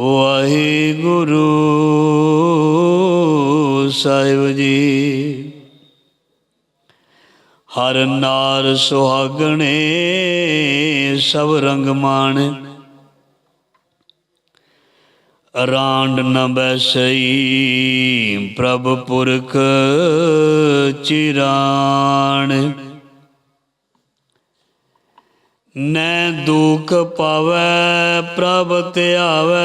ਵਾਹਿਗੁਰੂ ਸਾਹਿਬ ਜੀ। ਹਰ ਨਾਰ ਸੁਹਾਗਣੇ, ਸਭ ਰੰਗ ਮਾਣ। ਰਾਂਡ ਨ ਬੈਸਈ ਪ੍ਰਭ ਪੁਰਖ ਚਿਰਾਣ। ਨੈ ਦੁਖ ਪਾਵੈ, ਪ੍ਰਭ ਧਿਆਵੈ।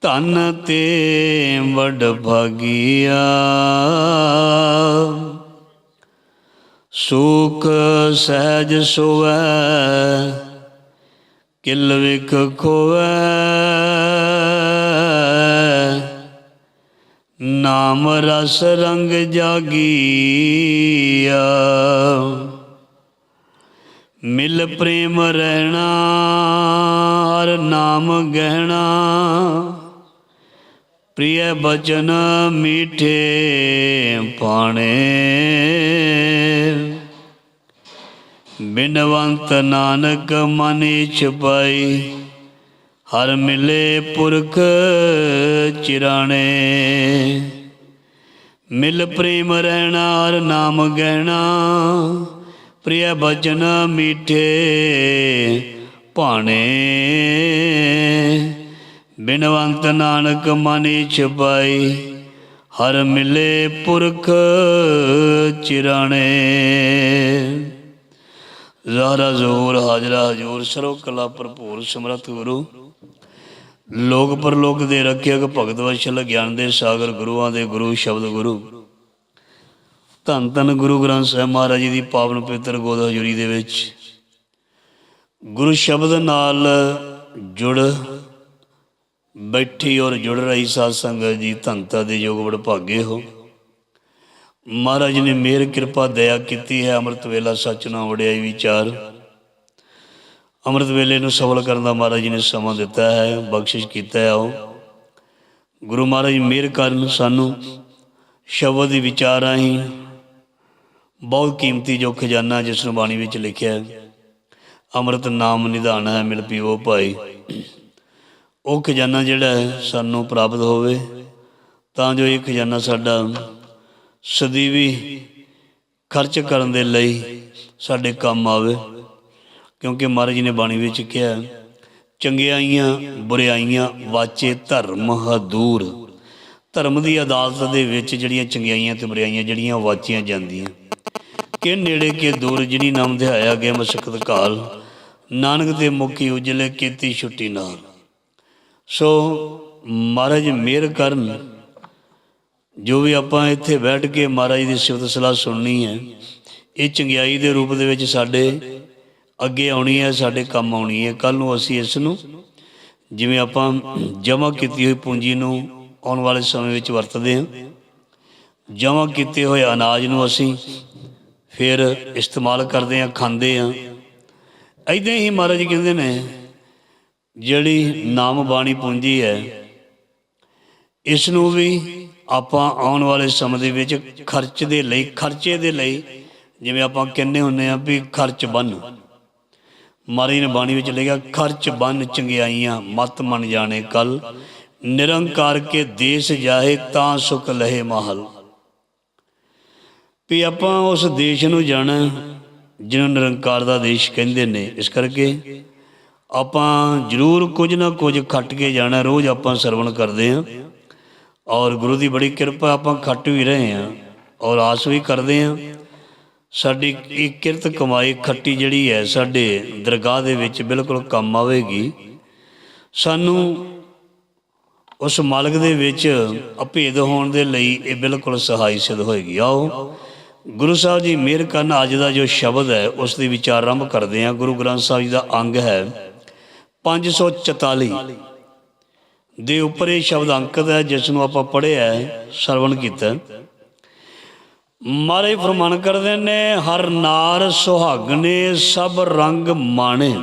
ਧਨ ਤੇ ਵਡ ਭਾਗੀਆ। ਸੁਖ ਸਹਿਜ ਸੁਵੈ, ਕਿਲ ਵਿਖ ਖੋਵੈ। ਨਾਮ ਰਸ ਰੰਗ ਜਾਗੀਆ। ਮਿਲ ਪ੍ਰੇਮ ਰਹਿਣਾ, ਹਰ ਨਾਮ ਗਹਿਣਾ। ਪ੍ਰਿਯ ਬਚਨ ਮੀਠੇ ਪਾਣੇ। ਬਿਨਵੰਤ ਨਾਨਕ ਮਨ ਛਪਾਈ ਹਰ ਮਿਲੇ ਪੁਰਖ ਚਿਰਾਣੇ। ਮਿਲ ਪ੍ਰੇਮ ਰਹਿਣਾ ਹਰ ਨਾਮ ਗਹਿਣਾ, ਪ੍ਰਿਯ ਬਚਨ ਮੀਠੇ ਭਾਣੇ। ਬਿਨਵੰਤ ਨਾਨਕ ਮਨ ਛਪਾਈ ਹਰ ਮਿਲੇ ਪੁਰਖ ਚਿਰਾਣੇ। ਜ਼ਾਹਰਾ ਜ਼ੋਰ ਹਾਜ਼ਰਾ ਹਜੂਰ ਸਰੋ ਕਲਾ ਭਰਪੂਰ ਸਮਰਥ ਗੁਰੂ। ਲੋਕ ਪਰਲੋਕ ਦੇ ਰੱਖਿਅਕ ਭਗਤ ਵਸ਼ਲ ਗਿਆਨ ਦੇ ਸਾਗਰ ਗੁਰੂਆਂ ਦੇ ਗੁਰੂ ਸ਼ਬਦ ਗੁਰੂ। ਧੰਨ ਧੰਨ ਗੁਰੂ ਗ੍ਰੰਥ ਸਾਹਿਬ ਮਹਾਰਾਜ ਜੀ ਦੀ ਪਾਵਨ ਪਵਿੱਤਰ ਗੋਦ ਹਜ਼ੂਰੀ ਦੇ ਵਿੱਚ। ਗੁਰੂ ਸ਼ਬਦ ਨਾਲ ਜੁੜ, ਬੈਠੀ ਔਰ ਜੁੜ ਰਹੀ ਸਾਧ ਸੰਗਤ ਜੀ ਧੰਤਾ ਦੇ ਯੋਗ ਬੜ ਭਾਗੇ ਹੋ। ਮਹਾਰਾਜ ਨੇ ਮਿਹਰ ਕਿਰਪਾ ਦਇਆ ਕੀਤੀ ਹੈ, ਅੰਮ੍ਰਿਤ ਵੇਲਾ ਸੱਚ ਨਾਮ ਵਡਿਆਈ ਵਿਚਾਰ। ਅੰਮ੍ਰਿਤ ਵੇਲੇ ਨੂੰ ਸਫਲ ਕਰਨ ਦਾ ਮਹਾਰਾਜ ਜੀ ਨੇ ਸਮਾਂ ਦਿੱਤਾ ਹੈ, ਬਖਸ਼ਿਸ਼ ਕੀਤਾ ਹੈ ਉਹ। ਗੁਰੂ ਮਹਾਰਾਜ ਮਿਹਰ ਕਰਨ ਸਾਨੂੰ ਸ਼ਬਦ ਦੀ ਵਿਚਾਰ ਆਹੀਂ ਬਹੁਤ ਕੀਮਤੀ ਜੋ ਖਜ਼ਾਨਾ ਜਿਸ ਨੂੰ ਬਾਣੀ ਵਿੱਚ ਲਿਖਿਆ ਹੈ, ਅੰਮ੍ਰਿਤ ਨਾਮ ਨਿਧਾਨ ਹੈ, ਮਿਲ ਪੀਓ ਭਾਈ। ਉਹ ਖਜ਼ਾਨਾ ਜਿਹੜਾ ਹੈ ਸਾਨੂੰ ਪ੍ਰਾਪਤ ਹੋਵੇ, ਤਾਂ ਜੋ ਇਹ ਖਜ਼ਾਨਾ ਸਾਡਾ ਸਦੀਵੀ ਖਰਚ ਕਰਨ ਦੇ ਲਈ ਸਾਡੇ ਕੰਮ ਆਵੇ। ਕਿਉਂਕਿ ਮਹਾਰਾਜ ਨੇ ਬਾਣੀ ਵਿੱਚ ਕਿਹਾ ਚੰਗਿਆਈਆਂ ਬੁਰਿਆਈਆਂ ਵਾਚੇ ਧਰਮ ਹਦੂਰ। ਧਰਮ ਦੀ ਅਦਾਲਤ ਦੇ ਵਿੱਚ ਜਿਹੜੀਆਂ ਚੰਗਿਆਈਆਂ ਤੇ ਬੁਰਿਆਈਆਂ ਜਿਹੜੀਆਂ ਵਾਚੀਆਂ ਜਾਂਦੀਆਂ। ਕਿ ਨੇੜੇ ਕੇ ਦੂਰ ਜਿਹੜੀ ਨਾਮ ਦਿਹਾਇਆ ਗਿਆ ਮਸਕਤ ਕਾਲ, ਨਾਨਕ ਦੇ ਮੁਖੀ ਉਜਲੇ ਕੀਤੀ ਛੁੱਟੀ ਨਾਲ। ਸੋ ਮਹਾਰਾਜ ਮਿਹਰ ਕਰਨ, ਜੋ ਵੀ ਆਪਾਂ ਇੱਥੇ ਬੈਠ ਕੇ ਮਹਾਰਾਜ ਦੀ ਸਿਫਤ ਸਲਾਹ ਸੁਣਨੀ ਹੈ, ਇਹ ਚੰਗਿਆਈ ਦੇ ਰੂਪ ਦੇ ਵਿੱਚ ਸਾਡੇ ਅੱਗੇ ਆਉਣੀ ਹੈ, ਸਾਡੇ ਕੰਮ ਆਉਣੀ ਹੈ। ਕੱਲ ਨੂੰ ਅਸੀਂ ਇਸ ਨੂੰ ਜਿਵੇਂ ਆਪਾਂ ਜਮ੍ਹਾਂ ਕੀਤੀ ਹੋਈ ਪੂੰਜੀ ਨੂੰ ਆਉਣ ਵਾਲੇ ਸਮੇਂ ਵਿੱਚ ਵਰਤਦੇ ਹਾਂ। ਜਮ੍ਹਾਂ ਕੀਤੇ ਹੋਏ ਅਨਾਜ ਨੂੰ ਅਸੀਂ ਫਿਰ ਇਸਤੇਮਾਲ ਕਰਦੇ ਹਾਂ, ਖਾਂਦੇ ਹਾਂ। ਐਦਾਂ ਹੀ ਮਹਾਰਾਜ ਕਹਿੰਦੇ ਨੇ, ਜਿਹੜੀ ਨਾਮ ਬਾਣੀ ਪੂੰਜੀ ਹੈ, ਇਸ ਨੂੰ ਵੀ ਆਪਾਂ ਆਉਣ ਵਾਲੇ ਸਮੇਂ ਦੇ ਵਿੱਚ ਖਰਚ ਦੇ ਲਈ, ਖਰਚੇ ਦੇ ਲਈ ਜਿਵੇਂ ਆਪਾਂ ਕਹਿੰਦੇ ਹੁੰਨੇ ਆ ਵੀ ਖਰਚ ਬੰਨ ਮਾਰੀ ਨੇ ਬਾਣੀ ਵਿੱਚ ਲਿਖਿਆ, ਖਰਚ ਬੰਨ ਚੰਗਿਆਈਆਂ, ਮਤ ਮਨ ਜਾਣੇ ਕਲ। ਨਿਰੰਕਾਰ ਕੇ ਦੇਸ਼ ਜਾਹੇ ਤਾਂ ਸੁਖ ਲਹੇ ਮਹਲ। ਵੀ ਆਪਾਂ ਉਸ ਦੇਸ਼ ਨੂੰ ਜਾਣਾ, ਜਿਹਨੂੰ ਨਿਰੰਕਾਰ ਦਾ ਦੇਸ਼ ਕਹਿੰਦੇ ਨੇ। ਇਸ ਕਰਕੇ ਆਪਾਂ ਜ਼ਰੂਰ ਕੁਝ ਨਾ ਕੁਝ ਖੱਟ ਕੇ ਜਾਣਾ, ਰੋਜ਼ ਆਪਾਂ ਸਰਵਣ ਕਰਦੇ ਹਾਂ। ਔਰ ਗੁਰੂ ਦੀ ਬੜੀ ਕਿਰਪਾ, ਆਪਾਂ ਖੱਟ ਵੀ ਰਹੇ ਹਾਂ ਔਰ ਆਸ ਵੀ ਕਰਦੇ ਹਾਂ। ਸਾਡੀ ਇਹ ਕਿਰਤ ਕਮਾਈ ਖੱਟੀ ਜਿਹੜੀ ਹੈ ਸਾਡੇ ਦਰਗਾਹ ਦੇ ਵਿੱਚ ਬਿਲਕੁਲ ਕੰਮ ਆਵੇਗੀ। ਸਾਨੂੰ ਉਸ ਮਾਲਕ ਦੇ ਵਿੱਚ ਅਭੇਦ ਹੋਣ ਦੇ ਲਈ ਇਹ ਬਿਲਕੁਲ ਸਹਾਈ ਸਿੱਧ ਹੋਏਗੀ। ਆਓ, ਗੁਰੂ ਸਾਹਿਬ ਜੀ ਮਿਹਰ ਕਰਨ ਅੱਜ ਦਾ ਜੋ ਸ਼ਬਦ ਹੈ, ਉਸ ਦੀ ਵਿਚਾਰ ਆਰੰਭ ਕਰਦੇ ਹਾਂ। ਗੁਰੂ ਗ੍ਰੰਥ ਸਾਹਿਬ ਜੀ ਦਾ ਅੰਗ ਹੈ 544 ਦੇ ਉੱਪਰ ਇਹ ਸ਼ਬਦ ਅੰਕਿਤ ਹੈ, ਜਿਸ ਨੂੰ ਆਪਾਂ ਪੜ੍ਹਿਆ ਹੈ, ਸਰਵਣ ਕੀਤਾ। ਹੈ। ਮਹਾਰਾਜ ਫਰਮਾਨ ਕਰਦੇ ਨੇ, ਹਰ ਨਾਰ ਸੁਹਾਗਨੇ ਸਭ ਰੰਗ ਮਾਣੇ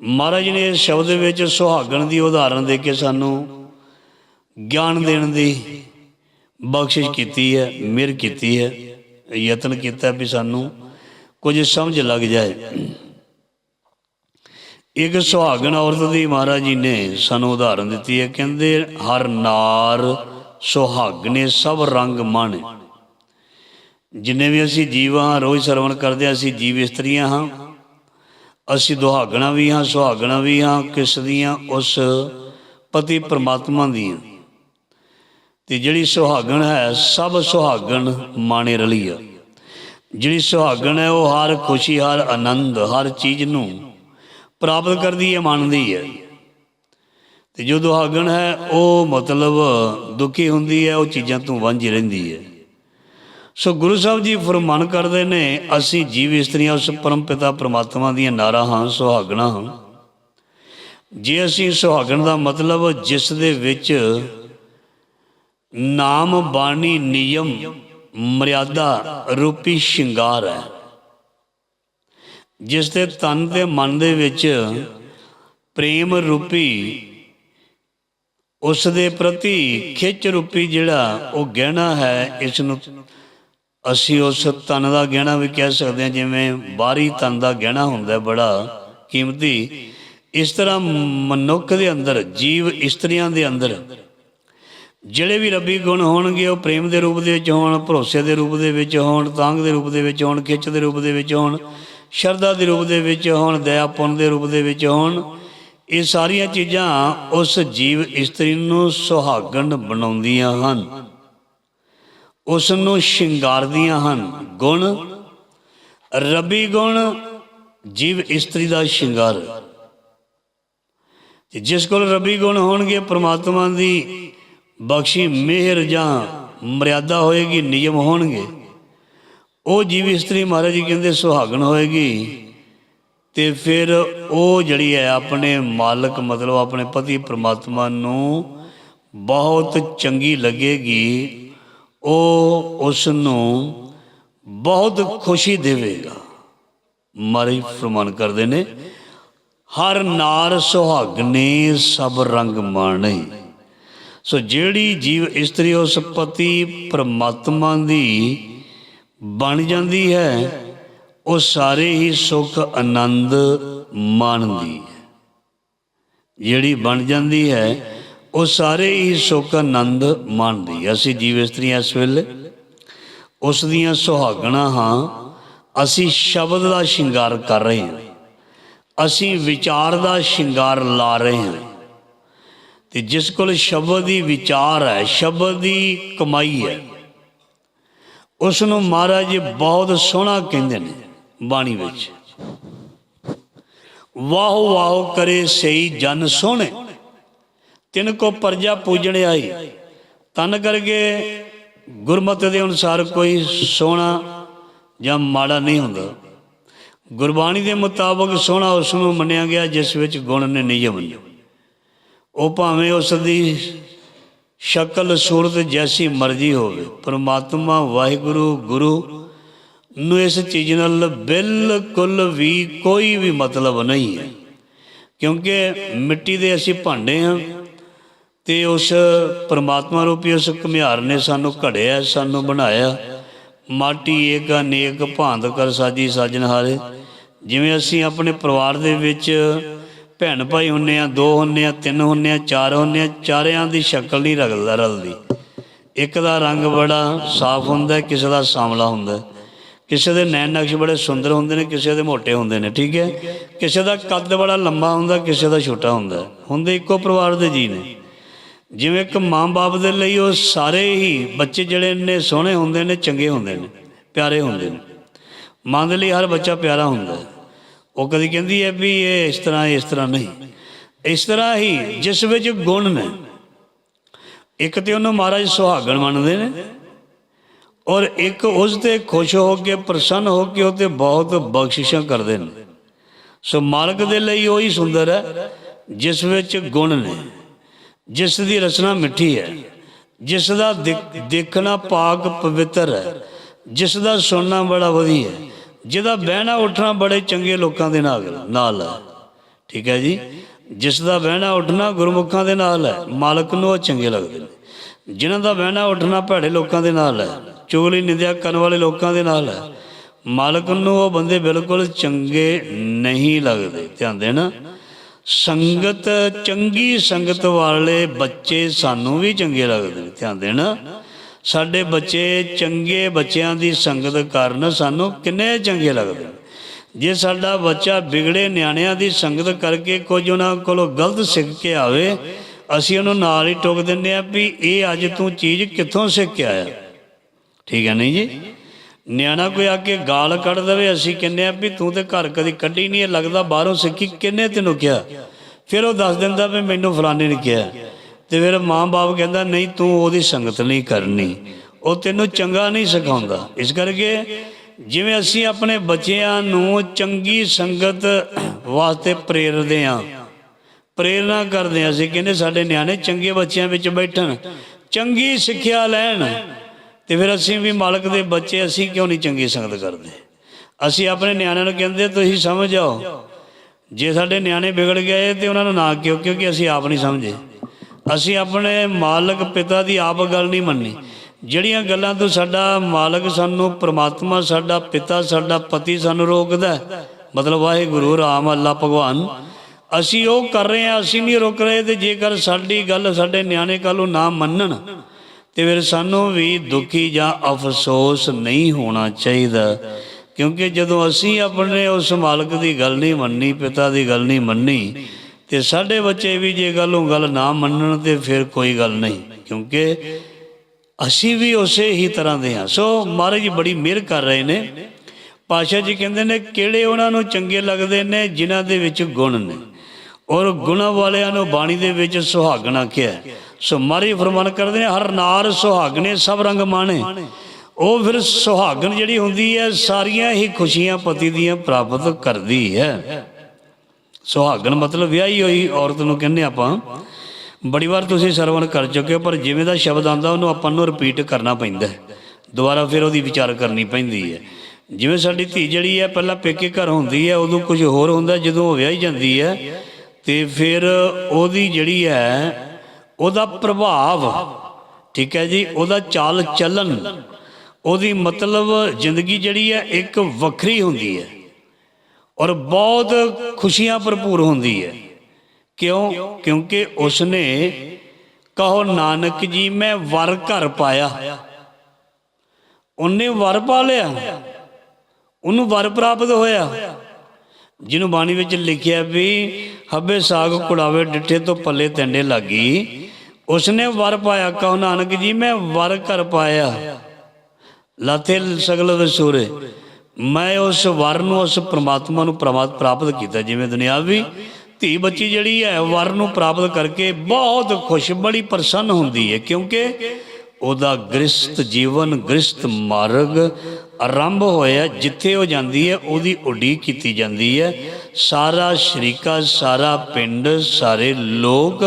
ਮਹਾਰਾਜ ਨੇ ਇਸ ਸ਼ਬਦ ਵਿੱਚ ਸੁਹਾਗਣ ਦੀ ਉਦਾਹਰਣ ਦੇ ਕੇ ਸਾਨੂੰ ਗਿਆਨ ਦੇਣ ਦੀ ਬਖਸ਼ਿਸ਼ ਕੀਤੀ ਹੈ, ਮਿਹਰ ਕੀਤੀ ਹੈ, ਯਤਨ ਕੀਤਾ ਵੀ ਸਾਨੂੰ ਕੁਝ ਸਮਝ ਲੱਗ ਜਾਏ ਇੱਕ ਸੁਹਾਗਣ ਔਰਤ ਦੀ ਮਹਾਰਾਜ ਜੀ ਨੇ ਸਾਨੂੰ ਉਦਾਹਰਨ ਦਿੱਤੀ ਹੈ, ਕਹਿੰਦੇ ਹਰ ਨਾਰ ਸੁਹਾਗਣੇ ਸਭ ਰੰਗ ਮਾਣੇ। ਜਿੰਨੇ ਵੀ ਅਸੀਂ ਜੀਵ ਹਾਂ, ਰੋਜ਼ ਸਰਵਣ ਕਰਦੇ ਹਾਂ, ਅਸੀਂ ਜੀਵ ਇਸਤਰੀਆਂ ਹਾਂ। ਅਸੀਂ ਦੁਹਾਗਣਾ ਵੀ ਹਾਂ, ਸੁਹਾਗਣਾ ਵੀ ਹਾਂ, ਕਿਸ ਦੀਆਂ, ਉਸ ਪਤੀ ਪ੍ਰਮਾਤਮਾ ਦੀਆਂ। ਤੇ ਜਿਹੜੀ ਸੁਹਾਗਣ ਹੈ, ਸਭ ਸੁਹਾਗਣ ਮਾਣੇ ਰਲੀ ਆ ਜਿਹੜੀ ਸੁਹਾਗਣ ਹੈ, ਉਹ ਹਰ ਖੁਸ਼ੀ, ਹਰ ਆਨੰਦ, ਹਰ ਚੀਜ਼ ਨੂੰ ਪ੍ਰਾਪਤ ਕਰਦੀ ਹੈ, ਮੰਨਦੀ ਹੈ। ਤੇ ਜੋ ਦੁਹਾਗਣ ਹੈ, ਉਹ ਮਤਲਬ ਦੁਖੀ ਹੁੰਦੀ ਹੈ, ਉਹ ਚੀਜ਼ਾਂ ਤੋਂ ਵਾਂਝੀ ਰਹਿੰਦੀ ਹੈ। ਸੋ ਗੁਰੂ ਸਾਹਿਬ ਜੀ ਫਰਮਾਨ ਕਰਦੇ ਨੇ, ਅਸੀਂ ਜੀਵ ਇਸਤਰੀਆਂ, ਉਸ ਪਰਮ ਪਿਤਾ ਪ੍ਰਮਾਤਮਾ ਦੀਆਂ ਨਾਰਾ ਹਾਂ, ਸੁਹਾਗਣਾ ਹਾਂ। ਜੇ ਅਸੀਂ ਸੁਹਾਗਣ ਦਾ ਮਤਲਬ ਜਿਸ ਦੇ ਵਿੱਚ ਨਾਮ ਬਾਣੀ ਨਿਯਮ ਮਰਿਆਦਾ ਰੂਪੀ ਸ਼ਿੰਗਾਰ ਹੈ, ਜਿਸ ਦੇ ਤਨ ਤੇ ਮਨ ਦੇ ਵਿੱਚ ਪ੍ਰੇਮ ਰੂਪੀ ਉਸ ਦੇ ਪ੍ਰਤੀ ਖਿੱਚ ਰੂਪੀ ਜਿਹੜਾ ਉਹ ਗਹਿਣਾ ਹੈ, ਇਸ ਨੂੰ ਅਸੀਂ ਉਸ ਤਨ ਦਾ ਗਹਿਣਾ ਵੀ ਕਹਿ ਸਕਦੇ ਹਾਂ, ਜਿਵੇਂ ਬਾਹਰੀ ਤਨ ਦਾ ਗਹਿਣਾ ਹੁੰਦਾ ਬੜਾ ਕੀਮਤੀ। ਇਸ ਤਰ੍ਹਾਂ ਮਨੁੱਖ ਦੇ ਅੰਦਰ, ਜੀਵ ਇਸਤਰੀਆਂ ਦੇ ਅੰਦਰ ਜਿਹੜੇ ਵੀ ਰੱਬੀ ਗੁਣ ਹੋਣਗੇ, ਉਹ ਪ੍ਰੇਮ ਦੇ ਰੂਪ ਦੇ ਵਿੱਚ ਹੋਣ, ਭਰੋਸੇ ਦੇ ਰੂਪ ਦੇ ਵਿੱਚ ਹੋਣ ਤਾਂਗ ਦੇ ਰੂਪ ਦੇ ਵਿੱਚ ਹੋਣ, ਖਿੱਚ ਦੇ ਰੂਪ ਦੇ ਵਿੱਚ ਹੋਣ, ਸ਼ਰਧਾ ਦੇ ਰੂਪ ਦੇ ਵਿੱਚ ਹੋਣ, ਦਇਆ ਪੁੰਨ ਦੇ ਰੂਪ ਦੇ ਵਿੱਚ ਹੋਣ ਇਹ ਸਾਰੀਆਂ ਚੀਜ਼ਾਂ ਉਸ ਜੀਵ ਇਸਤਰੀ ਨੂੰ ਸੁਹਾਗਣ ਬਣਾਉਂਦੀਆਂ ਹਨ। ਉਸ ਨੂੰ ਸ਼ਿੰਗਾਰਦੀਆਂ ਹਨ। ਗੁਣ, ਰੱਬੀ ਗੁਣ, ਜੀਵ ਇਸਤਰੀ ਦਾ ਸ਼ਿੰਗਾਰ। ਤੇ ਜਿਸ ਕੋਲ ਰੱਬੀ ਗੁਣ ਹੋਣਗੇ, ਪ੍ਰਮਾਤਮਾ ਦੀ ਬਖਸ਼ੀ, ਮਿਹਰ ਜਾਂ ਮਰਿਆਦਾ ਹੋਏਗੀ, ਨਿਯਮ ਹੋਣਗੇ। ਉਹ ਜੀਵ ਇਸਤਰੀ ਮਹਾਰਾਜ ਜੀ ਕਹਿੰਦੇ ਸੁਹਾਗਣ ਹੋਏਗੀ। ਤੇ ਫਿਰ ਉਹ ਜਿਹੜੀ ਹੈ ਆਪਣੇ ਮਾਲਕ ਮਤਲਬ ਆਪਣੇ ਪਤੀ ਪ੍ਰਮਾਤਮਾ ਨੂੰ ਬਹੁਤ ਚੰਗੀ ਲੱਗੇਗੀ, ਉਹ ਉਸ ਨੂੰ ਬਹੁਤ ਖੁਸ਼ੀ ਦੇਵੇਗਾ। ਮਾਰੀ ਫਰਮਾਨ ਕਰਦੇ ਨੇ, ਹਰ ਨਾਰ ਸੁਹਾਗਨੇ ਸਭ ਰੰਗ ਮਾਣੇ। ਸੋ ਜਿਹੜੀ ਜੀਵ ਇਸਤਰੀ ਉਸ ਪਤੀ ਪ੍ਰਮਾਤਮਾ ਦੀ ਬਣ ਜਾਂਦੀ ਹੈ ਉਹ ਸਾਰੇ ਹੀ ਸੁੱਖ ਆਨੰਦ ਮਾਣਦੀ ਹੈ। ਜਿਹੜੀ ਬਣ ਜਾਂਦੀ ਹੈ, ਉਹ ਸਾਰੇ ਹੀ ਸੁੱਖ ਆਨੰਦ ਮਾਣਦੀ ਹੈ। ਅਸੀਂ ਜੀਵ ਇਸਤਰੀਆਂ ਇਸ ਵੇਲੇ ਉਸ ਦੀਆਂ ਸੁਹਾਗਣਾ ਹਾਂ। ਅਸੀਂ ਸ਼ਬਦ ਦਾ ਸ਼ਿੰਗਾਰ ਕਰ ਰਹੇ ਹਾਂ। ਅਸੀਂ ਵਿਚਾਰ ਦਾ ਸ਼ਿੰਗਾਰ ਲਾ ਰਹੇ ਹਾਂ। ਤੇ ਜਿਸ ਕੋਲ ਸ਼ਬਦ ਦੀ ਵਿਚਾਰ ਹੈ, ਸ਼ਬਦ ਦੀ ਕਮਾਈ ਹੈ ਉਸ ਨੂੰ ਮਹਾਰਾਜ ਜੀ ਬਹੁਤ ਸੋਹਣਾ ਕਹਿੰਦੇ ਨੇ। ਬਾਣੀ ਵਿੱਚ। ਵਾਹ ਵਾਹ ਕਰੇ ਸਈ ਜਨ ਸੋਹਣੇ। ਤਿਨ ਕੋ ਪਰਜਾ ਪੂਜਣ ਆਈ। ਤਨ ਕਰਕੇ ਗੁਰਮਤਿ ਦੇ ਅਨੁਸਾਰ ਕੋਈ ਸੋਹਣਾ ਜਾਂ ਮਾੜਾ ਨਹੀਂ ਹੁੰਦਾ। ਗੁਰਬਾਣੀ ਦੇ ਮੁਤਾਬਕ ਸੋਹਣਾ ਉਸ ਨੂੰ ਮੰਨਿਆ ਗਿਆ ਜਿਸ ਵਿੱਚ ਗੁਣ ਨੇ ਨਿਯਮ ਨੇ। ਉਹ ਭਾਵੇਂ ਉਸ ਦੀ ਸ਼ਕਲ ਸੂਰਤ ਜੈਸੀ ਮਰਜ਼ੀ ਹੋਵੇ। ਪਰਮਾਤਮਾ, ਵਾਹਿਗੁਰੂ, ਗੁਰੂ ਨੂੰ ਇਸ ਚੀਜ਼ ਨਾਲ ਬਿਲਕੁਲ ਵੀ ਕੋਈ ਵੀ ਮਤਲਬ ਨਹੀਂ ਹੈ। ਕਿਉਂਕਿ ਮਿੱਟੀ ਦੇ ਅਸੀਂ ਭਾਂਡੇ ਹਾਂ ਤੇ ਉਸ ਪਰਮਾਤਮਾ ਰੂਪੀ ਉਸ ਘੁਮਿਆਰ ਨੇ ਸਾਨੂੰ ਘੜਿਆ, ਸਾਨੂੰ ਬਣਾਇਆ। ਮਾਟੀ ਏਕ ਅਨੇਕ ਭਾਂਦ ਕਰ ਸਾਜੀ ਸਾਜਨਹਾਰੇ ਜਿਵੇਂ ਅਸੀਂ ਆਪਣੇ ਪਰਿਵਾਰ ਦੇ ਵਿੱਚ ਭੈਣ ਭਾਈ ਹੁੰਨੇ ਆ ਦੋ ਹੁੰਨੇ ਆ ਤਿੰਨ ਹੁੰਨੇ ਆ ਚਾਰ ਹੁੰਨੇ ਆ ਚਾਰਿਆਂ ਦੀ ਸ਼ਕਲ ਨਹੀਂ ਰਲਦਾ, ਰਲਦੀ। ਇੱਕ ਦਾ ਰੰਗ ਬੜਾ ਸਾਫ਼ ਹੁੰਦਾ, ਕਿਸੇ ਦਾ ਸਾਂਵਲਾ ਹੁੰਦਾ। ਕਿਸੇ ਦੇ ਨੈਣ ਨਕਸ਼ ਬੜੇ ਸੁੰਦਰ ਹੁੰਦੇ ਨੇ ਕਿਸੇ ਦੇ ਮੋٹے ਹੁੰਦੇ ਨੇ ਠੀਕ ਹੈ? ਕਿਸੇ ਦਾ ਕੱਦ ਬੜਾ ਲੰਬਾ ਹੁੰਦਾ ਕਿਸੇ ਦਾ ਛੋਟਾ ਹੁੰਦਾ। ਹੁੰਦੇ ਇੱਕੋ ਪਰਿਵਾਰ ਦੇ ਜੀ ਨੇ। ਜਿਵੇਂ ਇੱਕ ਮਾਂ-ਬਾਪ ਦੇ ਲਈ ਉਹ ਸਾਰੇ ਹੀ ਬੱਚੇ ਜਿਹੜੇ ਨੇ ਸੋਹਣੇ ਹੁੰਦੇ ਨੇ ਚੰਗੇ ਹੁੰਦੇ ਨੇ ਪਿਆਰੇ ਹੁੰਦੇ ਨੇ। ਮਾਂ ਦੇ ਲਈ ਹਰ ਬੱਚਾ ਪਿਆਰਾ ਹੁੰਦਾ। ਉਹ ਕਦੀ ਕਹਿੰਦੀ ਹੈ ਵੀ ਇਹ ਇਸ ਤਰ੍ਹਾਂ ਇਸ ਤਰ੍ਹਾਂ ਨਹੀਂ। ਇਸ ਤਰ੍ਹਾਂ ਹੀ ਜਿਸ ਵਿੱਚ ਗੁਣ ਨੇ। ਇੱਕ ਤੇ ਉਹਨੂੰ ਮਹਾਰਾਜ ਸੁਹਾਗਣ ਮੰਨਦੇ ਨੇ ਔਰ ਇੱਕ ਉਸ ਤੇ ਖੁਸ਼ ਹੋ ਕੇ ਪ੍ਰਸੰਨ ਹੋ ਕੇ ਉਹ ਤੇ ਬਹੁਤ ਬਖਸ਼ਿਸ਼ਾਂ ਕਰਦੇ ਨੇ। ਸੋ ਮਾਲਕ ਦੇ ਲਈ ਉਹੀ ਸੁੰਦਰ ਹੈ, ਜਿਸ ਵਿੱਚ ਗੁਣ ਨੇ, ਜਿਸ ਦੀ ਰਚਨਾ ਮਿੱਠੀ ਹੈ, ਜਿਸ ਦਾ ਦੇਖ- ਦੇਖਣਾ ਪਾਕ ਪਵਿੱਤਰ ਹੈ, ਜਿਸ ਦਾ ਸੁਣਨਾ ਬੜਾ ਵਧੀਆ ਹੈ, ਜਿਹਦਾ ਬਹਿਣਾ ਉੱਠਣਾ ਬੜੇ ਚੰਗੇ ਲੋਕਾਂ ਦੇ ਨਾਲ ਨਾਲ ਹੈ। ਠੀਕ ਹੈ ਜੀ? ਜਿਸ ਦਾ ਬਹਿਣਾ ਉੱਠਣਾ ਗੁਰਮੁਖਾਂ ਦੇ ਨਾਲ ਹੈ, ਮਾਲਕ ਨੂੰ ਉਹ ਚੰਗੇ ਲੱਗਦੇ ਨੇ। ਜਿਨ੍ਹਾਂ ਦਾ ਬਹਿਣਾ ਉੱਠਣਾ ਭੈੜੇ ਲੋਕਾਂ ਦੇ ਨਾਲ ਹੈ ਚੋਲੀ ਨਿੰਦਿਆ ਕਰਨ ਵਾਲੇ ਲੋਕਾਂ ਦੇ ਨਾਲ ਹੈ। ਮਾਲਕ ਨੂੰ ਉਹ ਬੰਦੇ ਬਿਲਕੁਲ ਚੰਗੇ ਨਹੀਂ ਲੱਗਦੇ। ਧਿਆਨ ਦੇਣਾ। ਸੰਗਤ, ਚੰਗੀ ਸੰਗਤ ਵਾਲੇ ਬੱਚੇ ਸਾਨੂੰ ਵੀ ਚੰਗੇ ਲੱਗਦੇ ਨੇ। ਧਿਆਨ ਦੇਣਾ। ਸਾਡੇ ਬੱਚੇ ਚੰਗੇ ਬੱਚਿਆਂ ਦੀ ਸੰਗਤ ਕਾਰਨ ਸਾਨੂੰ ਕਿੰਨੇ ਚੰਗੇ ਲੱਗਦੇ ਜੇ ਸਾਡਾ ਬੱਚਾ ਵਿਗੜੇ ਨਿਆਣਿਆਂ ਦੀ ਸੰਗਤ ਕਰਕੇ ਕੁਝ ਉਹਨਾਂ ਕੋਲੋਂ ਗਲਤ ਸਿੱਖ ਕੇ ਆਵੇ, ਅਸੀਂ ਉਹਨੂੰ ਨਾਲ ਹੀ ਟੋਕ ਦਿੰਦੇ ਆ ਵੀ ਇਹ ਅੱਜ ਤੂੰ ਚੀਜ਼ ਕਿੱਥੋਂ ਸਿੱਖ ਕੇ ਆਇਆ? ਠੀਕ ਹੈ ਨਹੀਂ ਜੀ? ਨਿਆਣਾ ਕੋਈ ਆ ਕੇ ਗਾਲ ਕੱਢ ਦਵੇ, ਅਸੀਂ ਕਹਿੰਦੇ ਆ ਵੀ ਤੂੰ ਤੇ ਘਰ ਕਦੀ ਕੱਢੀ ਨਹੀਂ ਇਹ ਲੱਗਦਾ ਬਾਹਰੋਂ ਸਿੱਖੀ, ਕਿੰਨੇ ਤੈਨੂੰ ਕਿਹਾ? ਫਿਰ ਉਹ ਦੱਸ ਦਿੰਦਾ ਵੀ ਮੈਨੂੰ ਫਲਾਣੇ ਨੇ ਕਿਹਾ। ਤੇ ਫਿਰ ਮਾਂ-ਬਾਪ ਕਹਿੰਦਾ, ਨਹੀਂ, ਤੂੰ ਉਹਦੀ ਸੰਗਤ ਨਹੀਂ ਕਰਨੀ। ਉਹ ਤੈਨੂੰ ਚੰਗਾ ਨਹੀਂ ਸਿਖਾਉਂਦਾ। ਇਸ ਕਰਕੇ ਜਿਵੇਂ ਅਸੀਂ ਆਪਣੇ ਬੱਚਿਆਂ ਨੂੰ ਚੰਗੀ ਸੰਗਤ ਵਾਸਤੇ ਪ੍ਰੇਰਦੇ ਹਾਂ ਪ੍ਰੇਰਣਾ ਕਰਦੇ ਹਾਂ, ਅਸੀਂ ਕਹਿੰਦੇ ਸਾਡੇ ਨਿਆਣੇ ਚੰਗੇ ਬੱਚਿਆਂ ਵਿੱਚ ਬੈਠਣ, ਚੰਗੀ ਸਿੱਖਿਆ ਲੈਣ। ਤੇ ਫਿਰ ਅਸੀਂ ਵੀ ਮਾਲਕ ਦੇ ਬੱਚੇ ਅਸੀਂ ਕਿਉਂ ਨਹੀਂ ਚੰਗੀ ਸੰਗਤ ਕਰਦੇ? ਅਸੀਂ ਆਪਣੇ ਨਿਆਣਿਆਂ ਨੂੰ ਕਹਿੰਦੇ, ਤੁਸੀਂ ਸਮਝ ਆਓ ਜੇ ਸਾਡੇ ਨਿਆਣੇ ਵਿਗੜ ਗਏ ਤੇ ਉਹਨਾਂ ਨੂੰ ਨਾ ਕਿਉਂ? ਕਿਉਂਕਿ ਅਸੀਂ ਆਪ ਨਹੀਂ ਸਮਝੇ। ਅਸੀਂ ਆਪਣੇ ਮਾਲਕ ਪਿਤਾ ਦੀ ਆਪ ਗੱਲ ਨਹੀਂ ਮੰਨੀ। ਜਿਹੜੀਆਂ ਗੱਲਾਂ ਤੋਂ ਸਾਡਾ ਮਾਲਕ ਸਾਨੂੰ, ਪ੍ਰਮਾਤਮਾ ਸਾਡਾ, ਪਿਤਾ ਸਾਡਾ, ਪਤੀ ਸਾਨੂੰ ਰੋਕਦਾ ਮਤਲਬ ਵਾਹਿਗੁਰੂ, ਰਾਮ, ਅੱਲਾ, ਭਗਵਾਨ, ਅਸੀਂ ਉਹ ਕਰ ਰਹੇ ਹਾਂ, ਅਸੀਂ ਨਹੀਂ ਰੁਕ ਰਹੇ ਤੇ ਜੇਕਰ ਸਾਡੀ ਗੱਲ ਸਾਡੇ ਨਿਆਣੇ ਕੱਲ੍ਹ ਨੂੰ ਨਾ ਮੰਨਣ ਤੇ ਫਿਰ ਸਾਨੂੰ ਵੀ ਦੁਖੀ ਜਾਂ ਅਫਸੋਸ ਨਹੀਂ ਹੋਣਾ ਚਾਹੀਦਾ, ਕਿਉਂਕਿ ਜਦੋਂ ਅਸੀਂ ਆਪਣੇ ਉਸ ਮਾਲਕ ਦੀ ਗੱਲ ਨਹੀਂ ਮੰਨੀ, ਪਿਤਾ ਦੀ ਗੱਲ ਨਹੀਂ ਮੰਨੀ, ਤੇ ਸਾਡੇ ਬੱਚੇ ਵੀ ਜੇ ਗੱਲੋਂ ਗੱਲ ਨਾ ਮੰਨਣ ਤੇ ਫਿਰ ਕੋਈ ਗੱਲ ਨਹੀਂ, ਕਿਉਂਕਿ ਅਸੀਂ ਵੀ ਉਸੇ ਹੀ ਤਰ੍ਹਾਂ ਦੇ ਹਾਂ। ਸੋ ਮਹਾਰਾਜ ਜੀ ਬੜੀ ਮਿਹਰ ਕਰ ਰਹੇ ਨੇ। ਪਾਸ਼ਾ ਜੀ ਕਹਿੰਦੇ ਨੇ, ਕਿਹੜੇ ਉਹਨਾਂ ਨੂੰ ਚੰਗੇ ਲੱਗਦੇ ਨੇ, ਜਿਨ੍ਹਾਂ ਦੇ ਵਿੱਚ ਗੁਣ ਨੇ। ਔਰ ਗੁਣਾ ਵਾਲਿਆਂ ਨੂੰ ਬਾਣੀ ਦੇ ਵਿੱਚ ਸੁਹਾਗਣਾ ਕਿਹਾ ਸੋ ਮਾਰੀ ਫਰਮਾਨ ਕਰਦੇ ਨੇ, ਹਰ ਨਾਰ ਸੁਹਾਗਣੇ ਸਭ ਰੰਗ ਮਾਣੇ। ਉਹ ਫਿਰ ਸੁਹਾਗਣ ਜਿਹੜੀ ਹੁੰਦੀ ਹੈ, ਸਾਰੀਆਂ ਹੀ ਖੁਸ਼ੀਆਂ ਪਤੀ ਦੀਆਂ ਪ੍ਰਾਪਤ ਕਰਦੀ ਹੈ। ਸੁਹਾਗਣ ਮਤਲਬ ਵਿਆਹੀ ਹੋਈ ਔਰਤ ਨੂੰ ਕਹਿੰਦੇ ਆਪਾਂ, ਬੜੀ ਵਾਰ ਤੁਸੀਂ ਸਰਵਣ ਕਰ ਚੁੱਕੇ ਹੋ, ਪਰ ਜਿਵੇਂ ਦਾ ਸ਼ਬਦ ਆਂਦਾ ਉਹਨੂੰ ਆਪਾਂ ਨੂੰ ਰਿਪੀਟ ਕਰਨਾ ਪੈਂਦਾ ਹੈ। ਦੁਬਾਰਾ ਫਿਰ ਉਹਦੀ ਵਿਚਾਰ ਕਰਨੀ ਪੈਂਦੀ ਹੈ। ਜਿਵੇਂ ਸਾਡੀ ਧੀ ਜਿਹੜੀ ਹੈ, ਪਹਿਲਾਂ ਪੇਕੇ ਘਰ ਹੁੰਦੀ ਹੈ, ਉਦੋਂ ਕੁਝ ਹੋਰ ਹੁੰਦਾ, ਜਦੋਂ ਉਹ ਵਿਆਹੀ ਜਾਂਦੀ ਹੈ, ਤੇ ਫਿਰ ਉਹਦੀ ਜਿਹੜੀ ਹੈ ਉਹਦਾ ਪ੍ਰਭਾਵ, ਠੀਕ ਹੈ ਜੀ, ਉਹਦਾ ਚਾਲ ਚੱਲਣ। ਉਹਦੀ ਮਤਲਬ ਜ਼ਿੰਦਗੀ ਜਿਹੜੀ ਹੈ ਇੱਕ ਵੱਖਰੀ ਹੁੰਦੀ ਹੈ ਔਰ ਬਹੁਤ ਖੁਸ਼ੀਆਂ ਭਰਪੂਰ ਹੁੰਦੀ ਹੈ। ਕਿਉਂ? ਕਿਉਂਕਿ ਉਸਨੇ ਕਹੋ, ਨਾਨਕ ਜੀ, ਮੈਂ ਵਰ ਘਰ ਪਾਇਆ। ਉਹਨੇ ਵਰ ਪਾ ਲਿਆ। ਉਹਨੂੰ ਵਰ ਪ੍ਰਾਪਤ ਹੋਇਆ। ਜਿਹਨੂੰ ਬਾਣੀ ਵਿੱਚ ਲਿਖਿਆ ਵੀ ਹੱਬੇ ਸਾਗ ਕੁੜਾਵੇ ਡਿੱਠੇ ਤੋਂ ਪੱਲੇ ਤੰਡੇ ਲੱਗੀ। ਉਸਨੇ ਵਰ ਪਾਇਆ, ਕਹੋ ਨਾਨਕ ਜੀ, ਮੈਂ ਵਰ ਘਰ ਪਾਇਆ। ਲਾਥੇ ਸਗਲ ਵਸੂਰੇ ਮੈਂ ਉਸ ਵਰ ਨੂੰ, ਉਸ ਪ੍ਰਮਾਤਮਾ ਨੂੰ ਪ੍ਰਮਾਤ ਪ੍ਰਾਪਤ ਕੀਤਾ। ਜਿਵੇਂ ਦੁਨਿਆਵੀ ਧੀ ਬੱਚੀ ਜਿਹੜੀ ਹੈ, ਵਰ ਨੂੰ ਪ੍ਰਾਪਤ ਕਰਕੇ ਬਹੁਤ ਖੁਸ਼, ਬੜੀ ਪ੍ਰਸੰਨ ਹੁੰਦੀ ਹੈ। ਕਿਉਂਕਿ ਉਹਦਾ ਗ੍ਰਸਤ ਜੀਵਨ ਗ੍ਰਸਤ ਮਾਰਗ ਆਰੰਭ ਹੋਇਆ ਜਿੱਥੇ ਉਹ ਜਾਂਦੀ ਹੈ, ਉਹਦੀ ਉਡੀਕ ਕੀਤੀ ਜਾਂਦੀ ਹੈ। ਸਾਰਾ ਸ਼ਰੀਕਾ, ਸਾਰਾ ਪਿੰਡ, ਸਾਰੇ ਲੋਕ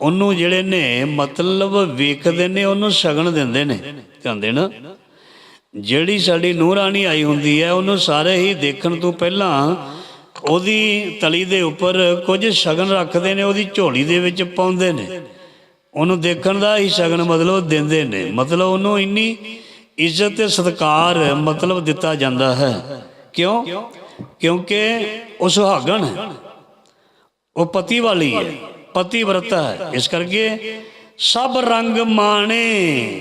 ਉਹਨੂੰ ਜਿਹੜੇ ਨੇ ਮਤਲਬ ਵੇਖਦੇ ਨੇ, ਉਹਨੂੰ ਸ਼ਗਨ ਦਿੰਦੇ ਨੇ, ਧਿਆਨ ਦੇਣਾ। ਜਿਹੜੀ ਸਾਡੀ ਨੂਰਾਨੀ ਆਈ ਹੁੰਦੀ ਹੈ, ਉਹਨੂੰ ਸਾਰੇ ਹੀ ਦੇਖਣ ਤੋਂ ਪਹਿਲਾਂ ਉਹਦੀ ਤਲੀ ਦੇ ਉੱਪਰ ਕੁਝ ਸ਼ਗਨ ਰੱਖਦੇ ਨੇ, ਉਹਦੀ ਝੋਲੀ ਦੇ ਵਿੱਚ ਪਾਉਂਦੇ ਨੇ। ਉਹਨੂੰ ਦੇਖਣ ਦਾ ਹੀ ਸ਼ਗਨ ਮਤਲਬ ਦਿੰਦੇ ਨੇ। ਮਤਲਬ ਉਹਨੂੰ ਇੰਨੀ ਇੱਜ਼ਤ ਤੇ ਸਤਿਕਾਰ ਮਤਲਬ ਦਿੱਤਾ ਜਾਂਦਾ ਹੈ। ਕਿਉਂ? ਕਿਉਂਕਿ ਉਹ ਸੁਹਾਗਣ ਹੈ। ਉਹ ਪਤੀ ਵਾਲੀ ਹੈ। ਪਤੀ ਵਰਤਾ ਹੈ। ਇਸ ਕਰਕੇ ਸਭ ਰੰਗ ਮਾਣੇ।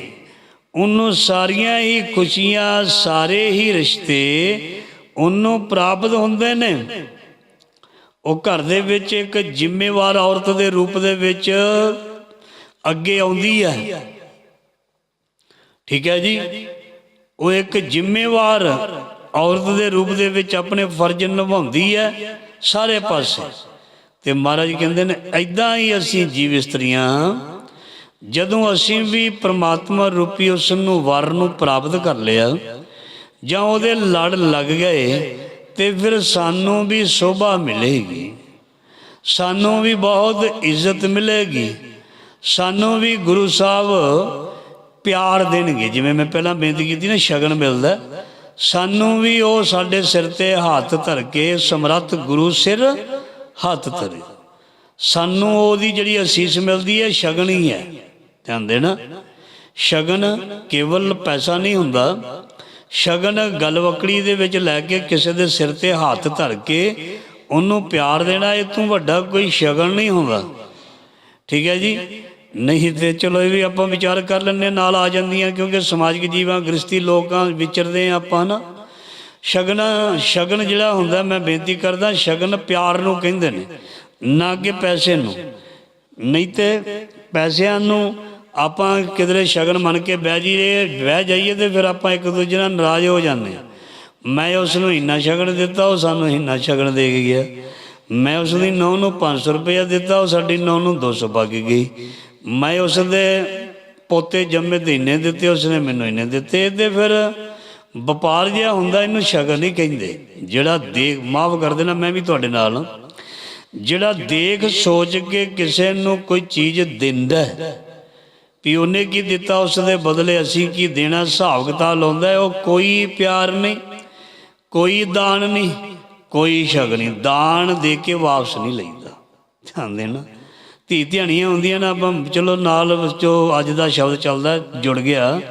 ਉਹਨੂੰ ਸਾਰੀਆਂ ਹੀ ਖੁਸ਼ੀਆਂ, ਸਾਰੇ ਹੀ ਰਿਸ਼ਤੇ ਉਹਨੂੰ ਪ੍ਰਾਪਤ ਹੁੰਦੇ ਨੇ। ਉਹ ਘਰ ਦੇ ਵਿੱਚ ਇੱਕ ਜ਼ਿੰਮੇਵਾਰ ਔਰਤ ਦੇ ਰੂਪ ਦੇ ਵਿੱਚ ਅੱਗੇ ਆਉਂਦੀ ਹੈ। ਠੀਕ ਹੈ ਜੀ? ਉਹ ਇੱਕ ਜ਼ਿੰਮੇਵਾਰ ਔਰਤ ਦੇ ਰੂਪ ਦੇ ਵਿੱਚ ਆਪਣੇ ਫਰਜ਼ ਨਿਭਾਉਂਦੀ ਹੈ ਸਾਰੇ ਪਾਸੇ। ਤੇ ਮਹਾਰਾਜ ਕਹਿੰਦੇ ਨੇ ਐਦਾਂ ਹੀ ਅਸੀਂ ਜੀਵ ਇਸਤਰੀਆਂ ਜਦੋਂ ਅਸੀਂ ਵੀ ਪ੍ਰਮਾਤਮਾ ਰੂਪੀ ਉਸ ਨੂੰ ਵਰ ਨੂੰ ਪ੍ਰਾਪਤ ਕਰ ਲਿਆ, ਜਾਂ ਉਹਦੇ ਲੜ ਲੱਗ ਗਏ, ਤੇ ਫਿਰ ਸਾਨੂੰ ਵੀ ਸ਼ੋਭਾ ਮਿਲੇਗੀ। ਸਾਨੂੰ ਵੀ ਬਹੁਤ ਇੱਜ਼ਤ ਮਿਲੇਗੀ। ਸਾਨੂੰ ਵੀ ਗੁਰੂ ਸਾਹਿਬ ਪਿਆਰ ਦੇਣਗੇ। ਜਿਵੇਂ ਮੈਂ ਪਹਿਲਾਂ ਬੇਨਤੀ ਕੀਤੀ ਨਾ, ਸ਼ਗਨ ਮਿਲਦਾ ਸਾਨੂੰ ਵੀ ਉਹ ਸਾਡੇ ਸਿਰ ਤੇ ਹੱਥ ਧਰ ਕੇ ਸਮਰੱਥ ਗੁਰੂ ਸਿਰ ਹੱਥ ਧਰੇ। ਸਾਨੂੰ ਉਹਦੀ ਜਿਹੜੀ ਅਸੀਸ ਮਿਲਦੀ ਹੈ, ਸ਼ਗਨ ਹੀ ਹੈ। ਧਿਆਨ ਦੇਣਾ। ਸ਼ਗਨ ਕੇਵਲ ਪੈਸਾ ਨਹੀਂ ਹੁੰਦਾ। ਸ਼ਗਨ ਗਲਵਕੜੀ ਦੇ ਵਿੱਚ ਲੈ ਕੇ ਕਿਸੇ ਦੇ ਸਿਰ ਤੇ ਹੱਥ ਧਰ ਕੇ ਉਹਨੂੰ ਪਿਆਰ ਦੇਣਾ, ਇਹ ਤੋਂ ਵੱਡਾ ਕੋਈ ਸ਼ਗਨ ਨਹੀਂ ਹੁੰਦਾ। ਠੀਕ ਹੈ ਜੀ? ਨਹੀਂ ਤੇ ਚਲੋ ਇਹ ਵੀ ਆਪਾਂ ਵਿਚਾਰ ਕਰ ਲੈਂਦੇ ਹਾਂ, ਨਾਲ ਆ ਜਾਂਦੀਆਂ ਕਿਉਂਕਿ ਸਮਾਜਿਕ ਜੀਵਾਂ ਗ੍ਰਸਤੀ ਲੋਕਾਂ ਵਿਚਰਦੇ ਹਾਂ ਆਪਾਂ ਨਾ। ਸ਼ਗਨ ਸ਼ਗਨ ਜਿਹੜਾ ਹੁੰਦਾ ਮੈਂ ਬੇਨਤੀ ਕਰਦਾ ਸ਼ਗਨ ਪਿਆਰ ਨੂੰ ਕਹਿੰਦੇ ਨੇ ਨਾ ਕਿ ਪੈਸੇ ਨੂੰ। ਨਹੀਂ ਤੇ ਪੈਸਿਆਂ ਨੂੰ ਆਪਾਂ ਕਿਧਰੇ ਸ਼ਗਨ ਮੰਨ ਕੇ ਬਹਿ ਜਾਈਏ ਬਹਿ ਜਾਈਏ ਤੇ ਫਿਰ ਆਪਾਂ ਇੱਕ ਦੂਜੇ ਨਾਲ ਨਾਰਾਜ਼ ਹੋ ਜਾਂਦੇ ਹਾਂ। ਮੈਂ ਉਸ ਨੂੰ ਇੰਨਾ ਸ਼ਗਨ ਦਿੱਤਾ ਉਹ ਸਾਨੂੰ ਇੰਨਾ ਸ਼ਗਨ ਦੇ ਕੇ ਗਿਆ। ਮੈਂ ਉਸ ਦੀ ਨੌ ਨੂੰ 500 ਰੁਪਇਆ ਦਿੱਤਾ ਉਹ ਸਾਡੀ ਨੌ ਨੂੰ 200 ਪਾ ਕੇ ਗਈ। ਮੈਂ ਉਸ ਦੇ ਪੋਤੇ ਜੰਮੇ ਤੇ ਇੰਨੇ ਦਿੱਤੇ, ਉਸਨੇ ਮੈਨੂੰ ਇੰਨੇ ਦਿੱਤੇ। ਤੇ ਫਿਰ ਵਪਾਰ ਜਿਹਾ ਹੁੰਦਾ, ਇਹਨੂੰ ਸ਼ਗਨ ਨਹੀਂ ਕਹਿੰਦੇ। ਜਿਹੜਾ ਦੇਖ, ਮਾਫ ਕਰ ਦੇਣਾ, ਮੈਂ ਵੀ ਤੁਹਾਡੇ ਨਾਲ ਜਿਹੜਾ ਦੇਖ, ਸੋਚ ਕੇ ਕਿਸੇ ਨੂੰ ਕੋਈ ਚੀਜ਼ ਦਿੰਦਾ ਵੀ ਉਹਨੇ ਕੀ ਦਿੱਤਾ ਉਸ ਦੇ ਬਦਲੇ ਅਸੀਂ ਕੀ ਦੇਣਾ, ਹਿਸਾਬ ਕਿਤਾਬ ਲਾਉਂਦਾ ਉਹ ਕੋਈ ਪਿਆਰ ਨਹੀਂ, ਕੋਈ ਦਾਨ ਨਹੀਂ, ਕੋਈ ਸ਼ਗਨ ਨਹੀਂ। ਦਾਨ ਦੇ ਕੇ ਵਾਪਸ ਨਹੀਂ ਲਈਦਾ। ਧਿਆਨ ਦੇਣਾ। ਧੀ ਧਿਆਣੀਆਂ ਹੁੰਦੀਆਂ ਨਾ, ਆਪਾਂ ਚਲੋ ਨਾਲ ਜੋ ਅੱਜ ਦਾ ਸ਼ਬਦ ਚੱਲਦਾ, ਜੁੜ ਗਿਆ।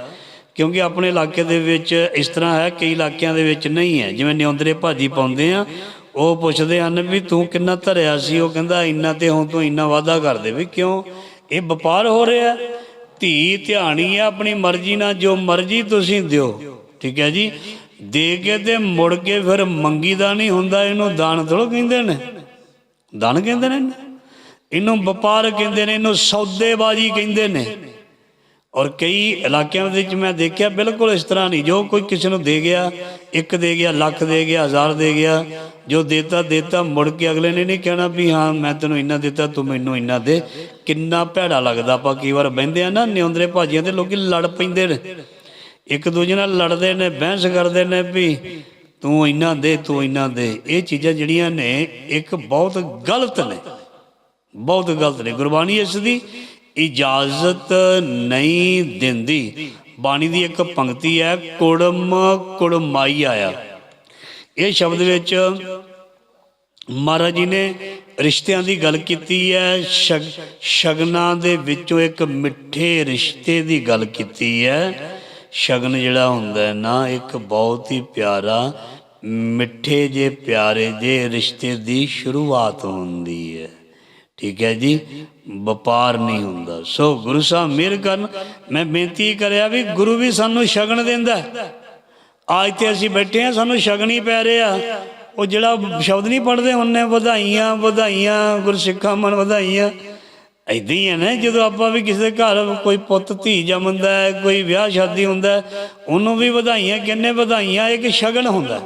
ਕਿਉਂਕਿ ਆਪਣੇ ਇਲਾਕੇ ਦੇ ਵਿੱਚ ਇਸ ਤਰ੍ਹਾਂ ਹੈ, ਕਈ ਇਲਾਕਿਆਂ ਦੇ ਵਿੱਚ ਨਹੀਂ ਹੈ। ਜਿਵੇਂ ਨਿਉਂਦਰੇ ਭਾਜੀ ਪਾਉਂਦੇ ਆ, ਉਹ ਪੁੱਛਦੇ ਹਨ ਵੀ ਤੂੰ ਕਿੰਨਾ ਧਰਿਆ ਸੀ? ਉਹ ਕਹਿੰਦਾ, ਇੰਨਾ ਤੇ ਹੁਣ ਤੂੰ ਇੰਨਾ ਵਾਅਦਾ ਕਰ ਦੇ ਵੀ ਕਿਉਂ? ਇਹ ਵਪਾਰ ਹੋ ਰਿਹਾ ਧੀ ਧਿਆਣੀ ਆ, ਆਪਣੀ ਮਰਜ਼ੀ ਨਾਲ ਜੋ ਮਰਜ਼ੀ ਤੁਸੀਂ ਦਿਓ। ਠੀਕ ਹੈ ਜੀ? ਦੇ ਕੇ ਤੇ ਮੁੜ ਕੇ ਫਿਰ ਮੰਗੀ ਦਾ ਨਹੀਂ ਹੁੰਦਾ, ਇਹਨੂੰ ਦਾਨ ਥੋੜ੍ਹਾ ਕਹਿੰਦੇ ਨੇ। ਦਾਨ ਕਹਿੰਦੇ ਨੇ ਇਹਨੂੰ। ਵਪਾਰ ਕਹਿੰਦੇ ਨੇ, ਇਹਨੂੰ ਸੌਦੇਬਾਜ਼ੀ ਕਹਿੰਦੇ ਨੇ। ਔਰ ਕਈ ਇਲਾਕਿਆਂ ਦੇ ਵਿੱਚ ਮੈਂ ਦੇਖਿਆ, ਬਿਲਕੁਲ ਇਸ ਤਰ੍ਹਾਂ ਨਹੀਂ। ਜੋ ਕੋਈ ਕਿਸੇ ਨੂੰ ਦੇ ਗਿਆ, ਇੱਕ ਦੇ ਗਿਆ, ਲੱਖ ਦੇ ਗਿਆ, ਹਜ਼ਾਰ ਦੇ ਗਿਆ, ਜੋ ਦੇਤਾ ਦੇਤਾ, ਮੁੜ ਕੇ ਅਗਲੇ ਨੇ ਨਹੀਂ ਕਹਿਣਾ ਵੀ ਹਾਂ, ਮੈਂ ਤੈਨੂੰ ਇੰਨਾ ਦਿੱਤਾ, ਤੂੰ ਮੈਨੂੰ ਇੰਨਾ ਦੇ। ਕਿੰਨਾ ਭੈੜਾ ਲੱਗਦਾ, ਆਪਾਂ ਕਈ ਵਾਰ ਬਹਿੰਦੇ ਆ ਨਾ, ਨਿਉਂਦਰੇ ਭਾਜੀਆਂ ਤੇ ਲੋਕੀ ਲੜ ਪੈਂਦੇ ਨੇ। ਇੱਕ ਦੂਜੇ ਨਾਲ ਲੜਦੇ ਨੇ, ਬਹਿਸ ਕਰਦੇ ਨੇ ਵੀ ਤੂੰ ਇੰਨਾ ਦੇ, ਤੂੰ ਇੰਨਾ ਦੇ। ਇਹ ਚੀਜ਼ਾਂ ਜਿਹੜੀਆਂ ਨੇ, ਇੱਕ ਬਹੁਤ ਗਲਤ ਨੇ। ਬਹੁਤ ਗਲਤ ਨੇ। ਗੁਰਬਾਣੀ ਇਸ ਦੀ ਇਜਾਜ਼ਤ ਨਹੀਂ ਦਿੰਦੀ। ਬਾਣੀ ਦੀ ਇੱਕ ਪੰਕਤੀ ਹੈ, ਕੁੜਮ ਕੁੜਮਾਈ ਆਇਆ। ਇਹ ਸ਼ਬਦ ਵਿੱਚ ਮਹਾਰਾਜ ਜੀ ਨੇ ਰਿਸ਼ਤਿਆਂ ਦੀ ਗੱਲ ਕੀਤੀ ਹੈ, ਸ਼ਗ, ਸ਼ਗਨਾਂ ਦੇ ਵਿੱਚੋਂ ਇੱਕ ਮਿੱਠੇ ਰਿਸ਼ਤੇ ਦੀ ਗੱਲ ਕੀਤੀ ਹੈ। ਸ਼ਗਨ ਜਿਹੜਾ ਹੁੰਦਾ ਹੈ ਨਾ, ਇੱਕ ਬਹੁਤ ਹੀ ਪਿਆਰਾ, ਮਿੱਠੇ ਜੇ ਪਿਆਰੇ ਜੇ ਰਿਸ਼ਤੇ ਦੀ ਸ਼ੁਰੂਆਤ ਹੁੰਦੀ ਹੈ। ਠੀਕ ਹੈ ਜੀ? ਵਪਾਰ ਨਹੀਂ ਹੁੰਦਾ। ਸੋ ਗੁਰੂ ਸਾਹਿਬ ਮਿਹਰ ਕਰਨ। ਮੈਂ ਬੇਨਤੀ ਕਰਿਆ ਵੀ ਗੁਰੂ ਵੀ ਸਾਨੂੰ ਸ਼ਗਨ ਦਿੰਦਾ ਹੈ। ਅੱਜ ਤੇ ਅਸੀਂ ਬੈਠੇ ਆ ਸਾਨੂੰ ਸ਼ਗਨ ਹੀ ਪੈ ਰਿਹਾ। ਉਹ ਜਿਹੜਾ ਸ਼ਬਦ ਨਹੀਂ ਪੜਦੇ ਹੁੰਨੇ ਵਧਾਈਆਂ ਵਧਾਈਆਂ, ਗੁਰਸਿੱਖਾਂ ਮਨ ਵਧਾਈਆਂ। ਐਦਾਂ ਹੀ ਹੈ ਨਾ, ਜਦੋਂ ਆਪਾਂ ਵੀ ਕਿਸੇ ਦੇ ਘਰ ਕੋਈ ਪੁੱਤ, ਧੀ ਜੰਮਦਾ ਕੋਈ ਵਿਆਹ ਸ਼ਾਦੀ ਹੁੰਦਾ ਉਹਨੂੰ ਵੀ ਵਧਾਈਆਂ, ਕਿੰਨੇ ਵਧਾਈਆਂ, ਇੱਕ ਸ਼ਗਨ ਹੁੰਦਾ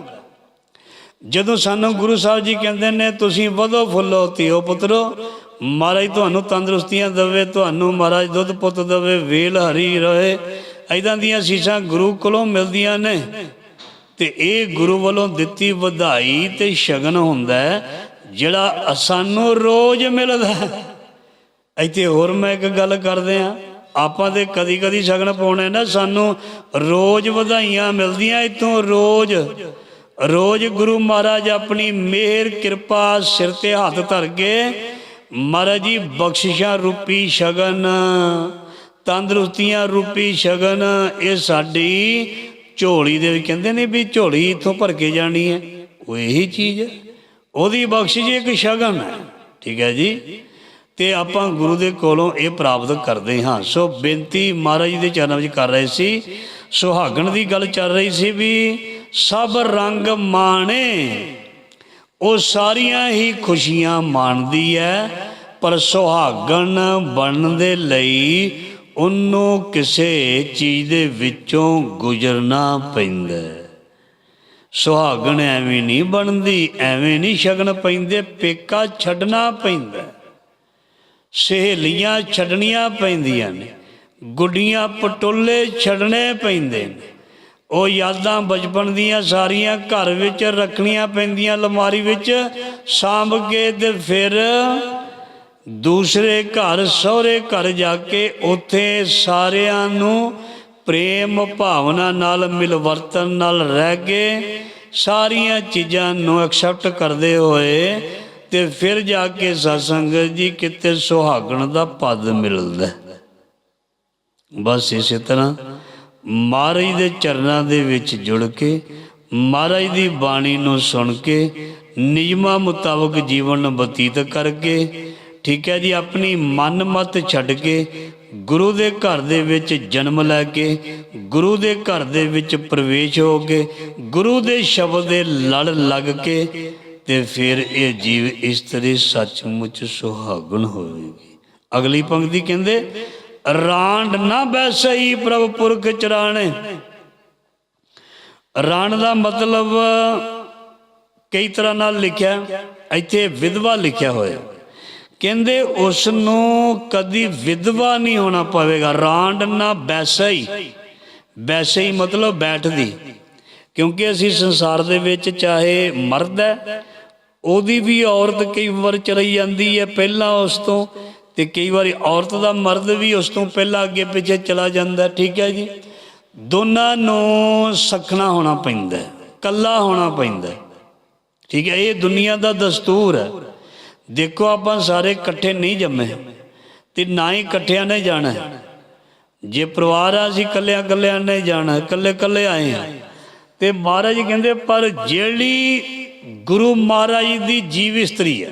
ਜਦੋਂ ਸਾਨੂੰ ਗੁਰੂ ਸਾਹਿਬ ਜੀ ਕਹਿੰਦੇ ਨੇ, ਤੁਸੀਂ ਵਧੋ ਫੁੱਲੋ ਧੀਓ ਪੁੱਤਰੋ, ਮਹਾਰਾਜ ਤੁਹਾਨੂੰ ਤੰਦਰੁਸਤੀਆਂ ਦੇਵੇ, ਤੁਹਾਨੂੰ ਮਹਾਰਾਜ ਦੁੱਧ ਪੁੱਤ ਦੇਵੇ, ਵੇਲ ਹਰੀ ਰਹੇ ਐਦਾਂ ਦੀਆਂ ਸੀਸਾਂ ਗੁਰੂ ਕੋਲੋਂ ਮਿਲਦੀਆਂ ਨੇ। ਤੇ ਇਹ ਗੁਰੂ ਵੱਲੋਂ ਦਿੱਤੀ ਵਧਾਈ ਤੇ ਸ਼ਗਨ ਹੁੰਦਾ ਜਿਹੜਾ ਸਾਨੂੰ ਰੋਜ਼ ਮਿਲਦਾ ਇੱਥੇ ਹੋਰ ਮੈਂ ਇੱਕ ਗੱਲ ਕਰਦੇ ਆ ਆਪਾਂ ਤੇ ਕਦੀ ਕਦੀ ਸ਼ਗਨ ਪਾਉਣੇ ਨਾ, ਸਾਨੂੰ ਰੋਜ਼ ਵਧਾਈਆਂ ਮਿਲਦੀਆਂ ਇਤੋਂ ਰੋਜ਼। ਰੋਜ਼ ਗੁਰੂ ਮਹਾਰਾਜ ਆਪਣੀ ਮਿਹਰ ਕਿਰਪਾ, ਸਿਰ ਤੇ ਹੱਥ ਧਰ ਕੇ ਮਹਾਰਾਜ ਜੀ ਬਖਸ਼ਿਸ਼ਾਂ ਰੂਪੀ ਸ਼ਗਨ, ਤੰਦਰੁਸਤੀਆਂ ਰੂਪੀ ਸ਼ਗਨ, ਇਹ ਸਾਡੀ ਝੋਲੀ ਦੇ ਵਿੱਚ ਕਹਿੰਦੇ ਨੇ ਵੀ ਝੋਲੀ ਇੱਥੋਂ ਭਰ ਕੇ ਜਾਣੀ ਹੈ। ਉਹ ਇਹੀ ਚੀਜ਼ ਹੈ। ਉਹਦੀ ਬਖਸ਼ਿਸ਼ ਇੱਕ ਸ਼ਗਨ ਹੈ। ਠੀਕ ਹੈ ਜੀ? ਤੇ ਆਪਾਂ ਗੁਰੂ ਦੇ ਕੋਲੋਂ ਇਹ ਪ੍ਰਾਪਤ ਕਰਦੇ ਹਾਂ। ਸੋ ਬੇਨਤੀ ਮਹਾਰਾਜ ਜੀ ਦੇ ਚਰਨਾਂ ਵਿੱਚ ਕਰ ਰਹੇ ਸੀ। ਸੁਹਾਗਣ ਦੀ ਗੱਲ ਚੱਲ ਰਹੀ ਸੀ ਵੀ ਸਭ ਰੰਗ ਮਾਣੇ। ਉਹ ਸਾਰੀਆਂ ਹੀ ਖੁਸ਼ੀਆਂ ਮਾਣਦੀ ਹੈ ਪਰ ਸੁਹਾਗਣ ਬਣਨ ਦੇ ਲਈ ਉਹਨੂੰ ਕਿਸੇ ਚੀਜ਼ ਦੇ ਵਿੱਚੋਂ ਗੁਜ਼ਰਨਾ ਪੈਂਦਾ ਹੈ। ਸੁਹਾਗਣ ਐਵੇਂ ਨਹੀਂ ਬਣਦੀ, ਐਵੇਂ ਨਹੀਂ ਸ਼ਗਨ ਪੈਂਦੇ, ਪੇਕਾ ਛੱਡਣਾ ਪੈਂਦਾ ਸਹੇਲੀਆਂ ਛੱਡਣੀਆਂ ਪੈਂਦੀਆਂ ਨੇ, ਗੁੱਡੀਆਂ ਪਟੋਲੇ ਛੱਡਣੇ ਪੈਂਦੇ ਨੇ। ਉਹ ਯਾਦਾਂ ਬਚਪਨ ਦੀਆਂ ਸਾਰੀਆਂ ਘਰ ਵਿੱਚ ਰੱਖਣੀਆਂ ਪੈਂਦੀਆਂ। ਅਲਮਾਰੀ ਵਿੱਚ ਸਾਂਭ ਕੇ ਤੇ ਫਿਰ ਦੂਸਰੇ ਘਰ, ਸਹੁਰੇ ਘਰ ਜਾ ਕੇ ਉੱਥੇ ਸਾਰਿਆਂ ਨੂੰ ਪ੍ਰੇਮ ਭਾਵਨਾ ਨਾਲ ਮਿਲਵਰਤਨ ਨਾਲ ਰਹਿ ਕੇ ਸਾਰੀਆਂ ਚੀਜ਼ਾਂ ਨੂੰ ਐਕਸੈਪਟ ਕਰਦੇ ਹੋਏ ਤੇ ਫਿਰ ਜਾ ਕੇ ਸਤਸੰਗ ਜੀ ਕਿਤੇ ਸੁਹਾਗਣ ਦਾ ਪਦ ਮਿਲਦਾ। ਬਸ ਇਸੇ ਤਰ੍ਹਾਂ ਮਹਾਰਾਜ ਦੇ ਚਰਨਾਂ ਦੇ ਵਿੱਚ ਜੁੜ ਕੇ, ਮਹਾਰਾਜ ਦੀ ਬਾਣੀ ਨੂੰ ਸੁਣ ਕੇ, ਨਿਯਮਾਂ ਮੁਤਾਬਕ ਜੀਵਨ ਬਤੀਤ ਕਰਕੇ, ਠੀਕ ਹੈ ਜੀ, ਆਪਣੀ ਮਨ ਮਤ ਛੱਡ ਕੇ, ਗੁਰੂ ਦੇ ਘਰ ਦੇ ਵਿੱਚ ਜਨਮ ਲੈ ਕੇ, ਗੁਰੂ ਦੇ ਘਰ ਦੇ ਵਿੱਚ ਪ੍ਰਵੇਸ਼ ਹੋ ਕੇ, ਗੁਰੂ ਦੇ ਸ਼ਬਦ ਦੇ ਲੜ ਲੱਗ ਕੇ ਤੇ ਫਿਰ ਇਹ ਜੀਵ ਇਸ ਇਸਤਰੀ ਸੱਚਮੁੱਚ ਸੁਹਾਗਣ ਹੋਵੇਗੀ। ਅਗਲੀ ਪੰਕਤੀ ਕਹਿੰਦੇ ਰਾਂਡ ਨਾ ਬੈਸਈ ਪ੍ਰਭ ਪੁਰਖ ਚਰਾਣੇ। ਰਾਣ ਦਾ ਮਤਲਬ ਕਈ ਤਰ੍ਹਾਂ ਨਾਲ ਲਿਖਿਆ, ਇੱਥੇ ਵਿਧਵਾ ਲਿਖਿਆ ਹੋਇਆ। ਕਹਿੰਦੇ ਉਸ ਨੂੰ ਕਦੀ ਵਿਧਵਾ ਨਹੀਂ ਹੋਣਾ ਪਵੇਗਾ, ਰਾਂਡ ਨਾ ਬੈਸਈ ਬੈਸਈ ਮਤਲਬ ਬੈਠਦੀ, ਕਿਉਂਕਿ ਅਸੀਂ ਸੰਸਾਰ ਦੇ ਵਿੱਚ ਚਾਹੇ ਮਰਦ ਹੈ, ਉਹਦੀ ਵੀ ਔਰਤ ਕਈ ਵਾਰ ਚਲੀ ਜਾਂਦੀ ਹੈ, ਪਹਿਲਾਂ ਉਸ ਤੋਂ ਤੇ ਕਈ ਵਾਰੀ ਔਰਤ ਦਾ ਮਰਦ ਵੀ ਉਸ ਤੋਂ ਪਹਿਲਾਂ ਅੱਗੇ ਪਿੱਛੇ ਚਲਾ ਜਾਂਦਾ ਠੀਕ ਹੈ ਜੀ? ਦੋਨਾਂ ਨੂੰ ਸਖਣਾ ਹੋਣਾ ਪੈਂਦਾ ਹੈ, ਕੱਲਾ ਹੋਣਾ ਪੈਂਦਾ ਠੀਕ ਹੈ? ਇਹ ਦੁਨੀਆ ਦਾ ਦਸਤੂਰ ਹੈ। ਦੇਖੋ ਆਪਾਂ ਸਾਰੇ ਇਕੱਠੇ ਨਹੀਂ ਜੰਮੇ ਤੇ ਨਾ ਹੀ ਇਕੱਠਿਆਂ ਨੇ ਜਾਣਾ ਜੇ ਪਰਿਵਾਰ ਆ ਅਸੀਂ ਕੱਲਿਆਂ ਕੱਲਿਆਂ ਨੇ ਜਾਣਾ ਕੱਲੇ ਕੱਲੇ ਆਏ ਆ ਤੇ ਮਹਾਰਾਜ ਕਹਿੰਦੇ ਪਰ ਜਿਹੜੀ ਗੁਰੂ ਮਹਾਰਾਜ ਦੀ ਜੀਵ ਇਸਤਰੀ ਹੈ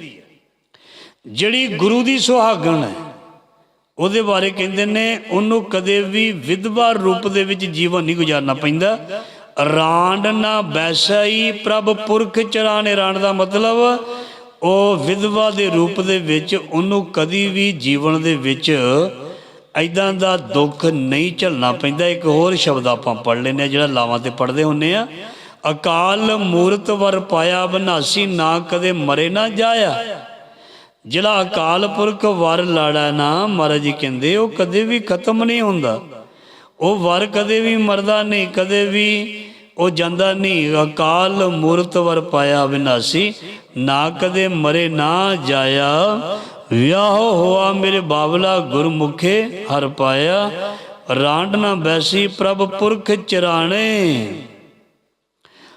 ਜਿਹੜੀ ਗੁਰੂ ਦੀ ਸੁਹਾਗਣ ਹੈ, ਉਹਦੇ ਬਾਰੇ ਕਹਿੰਦੇ ਨੇ, ਉਹਨੂੰ ਕਦੇ ਵੀ ਵਿਧਵਾ ਰੂਪ ਦੇ ਵਿੱਚ ਜੀਵਨ ਨਹੀਂ ਗੁਜ਼ਾਰਨਾ ਪੈਂਦਾ। ਰਾਂਡ ਨਾ ਬੈਸਾਈ, ਪ੍ਰਭ ਪੁਰਖ ਚਰਾਣੇ ਰਾਂਡ ਦਾ ਮਤਲਬ, ਉਹ ਵਿਧਵਾ ਦੇ ਰੂਪ ਦੇ ਵਿੱਚ, ਉਹਨੂੰ ਕਦੀ ਵੀ ਜੀਵਨ ਦੇ ਵਿੱਚ ਐਦਾਂ ਦਾ ਦੁੱਖ ਨਹੀਂ ਝੱਲਣਾ ਪੈਂਦਾ। ਇੱਕ ਹੋਰ ਸ਼ਬਦ ਆਪਾਂ ਪੜ੍ਹ ਲੈਂਦੇ ਹਾਂ, ਜਿਹੜਾ ਲਾਵਾਂ ਤੇ ਪੜ੍ਹਦੇ ਹੁੰਨੇ ਆ ਅਕਾਲ ਮੂਰਤ ਵਰ ਪਾਇਆ ਬਨਾਸੀ, ਨਾ ਕਦੇ ਮਰੇ ਨਾ ਜਾਇਆ। ਜਿਹੜਾ ਅਕਾਲ ਪੁਰਖ ਵਰ ਲਾੜਾ ਨਾ ਮਹਾਰਾਜ ਕਹਿੰਦੇ ਉਹ ਕਦੇ ਵੀ ਖਤਮ ਨਹੀਂ ਹੁੰਦਾ ਉਹ ਵਰ ਕਦੇ ਵੀ ਮਰਦਾ ਨਹੀਂ ਕਦੇ ਵੀ ਉਹ ਜਾਂਦਾ ਨਹੀਂ ਅਕਾਲ ਮੂਰਤ ਵਰ ਪਾਇਆ ਵਿਨਾਸੀ ਨਾ ਕਦੇ ਮਰੇ ਨਾ ਜਾਇਆ ਵਿਆਹ ਹੋਆ ਮੇਰੇ ਬਾਬਲਾ ਗੁਰਮੁਖੇ ਹਰ ਪਾਇਆ ਰਾਂਡ ਨਾ ਬੈਸੀ ਪ੍ਰਭ ਪੁਰਖ ਚਰਾਣੇ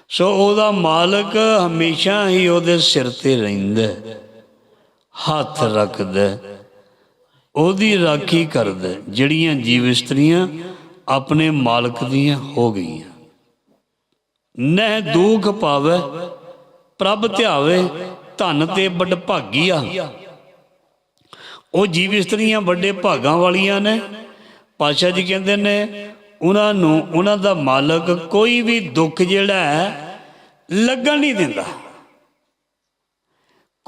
ਸੋ ਉਹਦਾ ਮਾਲਕ ਹਮੇਸ਼ਾ ਹੀ ਉਹਦੇ ਸਿਰ ਤੇ ਰਹਿੰਦਾ ਹੱਥ ਰੱਖਦਾ। ਉਹਦੀ ਰਾਖੀ ਕਰਦਾ, ਜਿਹੜੀਆਂ ਜੀਵ ਇਸਤਰੀਆਂ ਆਪਣੇ ਮਾਲਕ ਦੀਆਂ ਹੋ ਗਈਆਂ। ਨਹਿ ਦੁਖ ਪਾਵੇ, ਪ੍ਰਭ ਧਿਆਵੇ, ਧਨ ਤੇ ਵੱਡ ਆ। ਉਹ ਜੀਵ ਇਸਤਰੀਆਂ ਵੱਡੇ ਭਾਗਾਂ ਵਾਲੀਆਂ ਨੇ। ਪਾਸ਼ਾ ਜੀ ਕਹਿੰਦੇ ਨੇ, ਉਹਨਾਂ ਨੂੰ, ਉਹਨਾਂ ਦਾ ਮਾਲਕ ਕੋਈ ਵੀ ਦੁੱਖ ਜਿਹੜਾ ਹੈ, ਲੱਗਣ ਨਹੀਂ ਦਿੰਦਾ।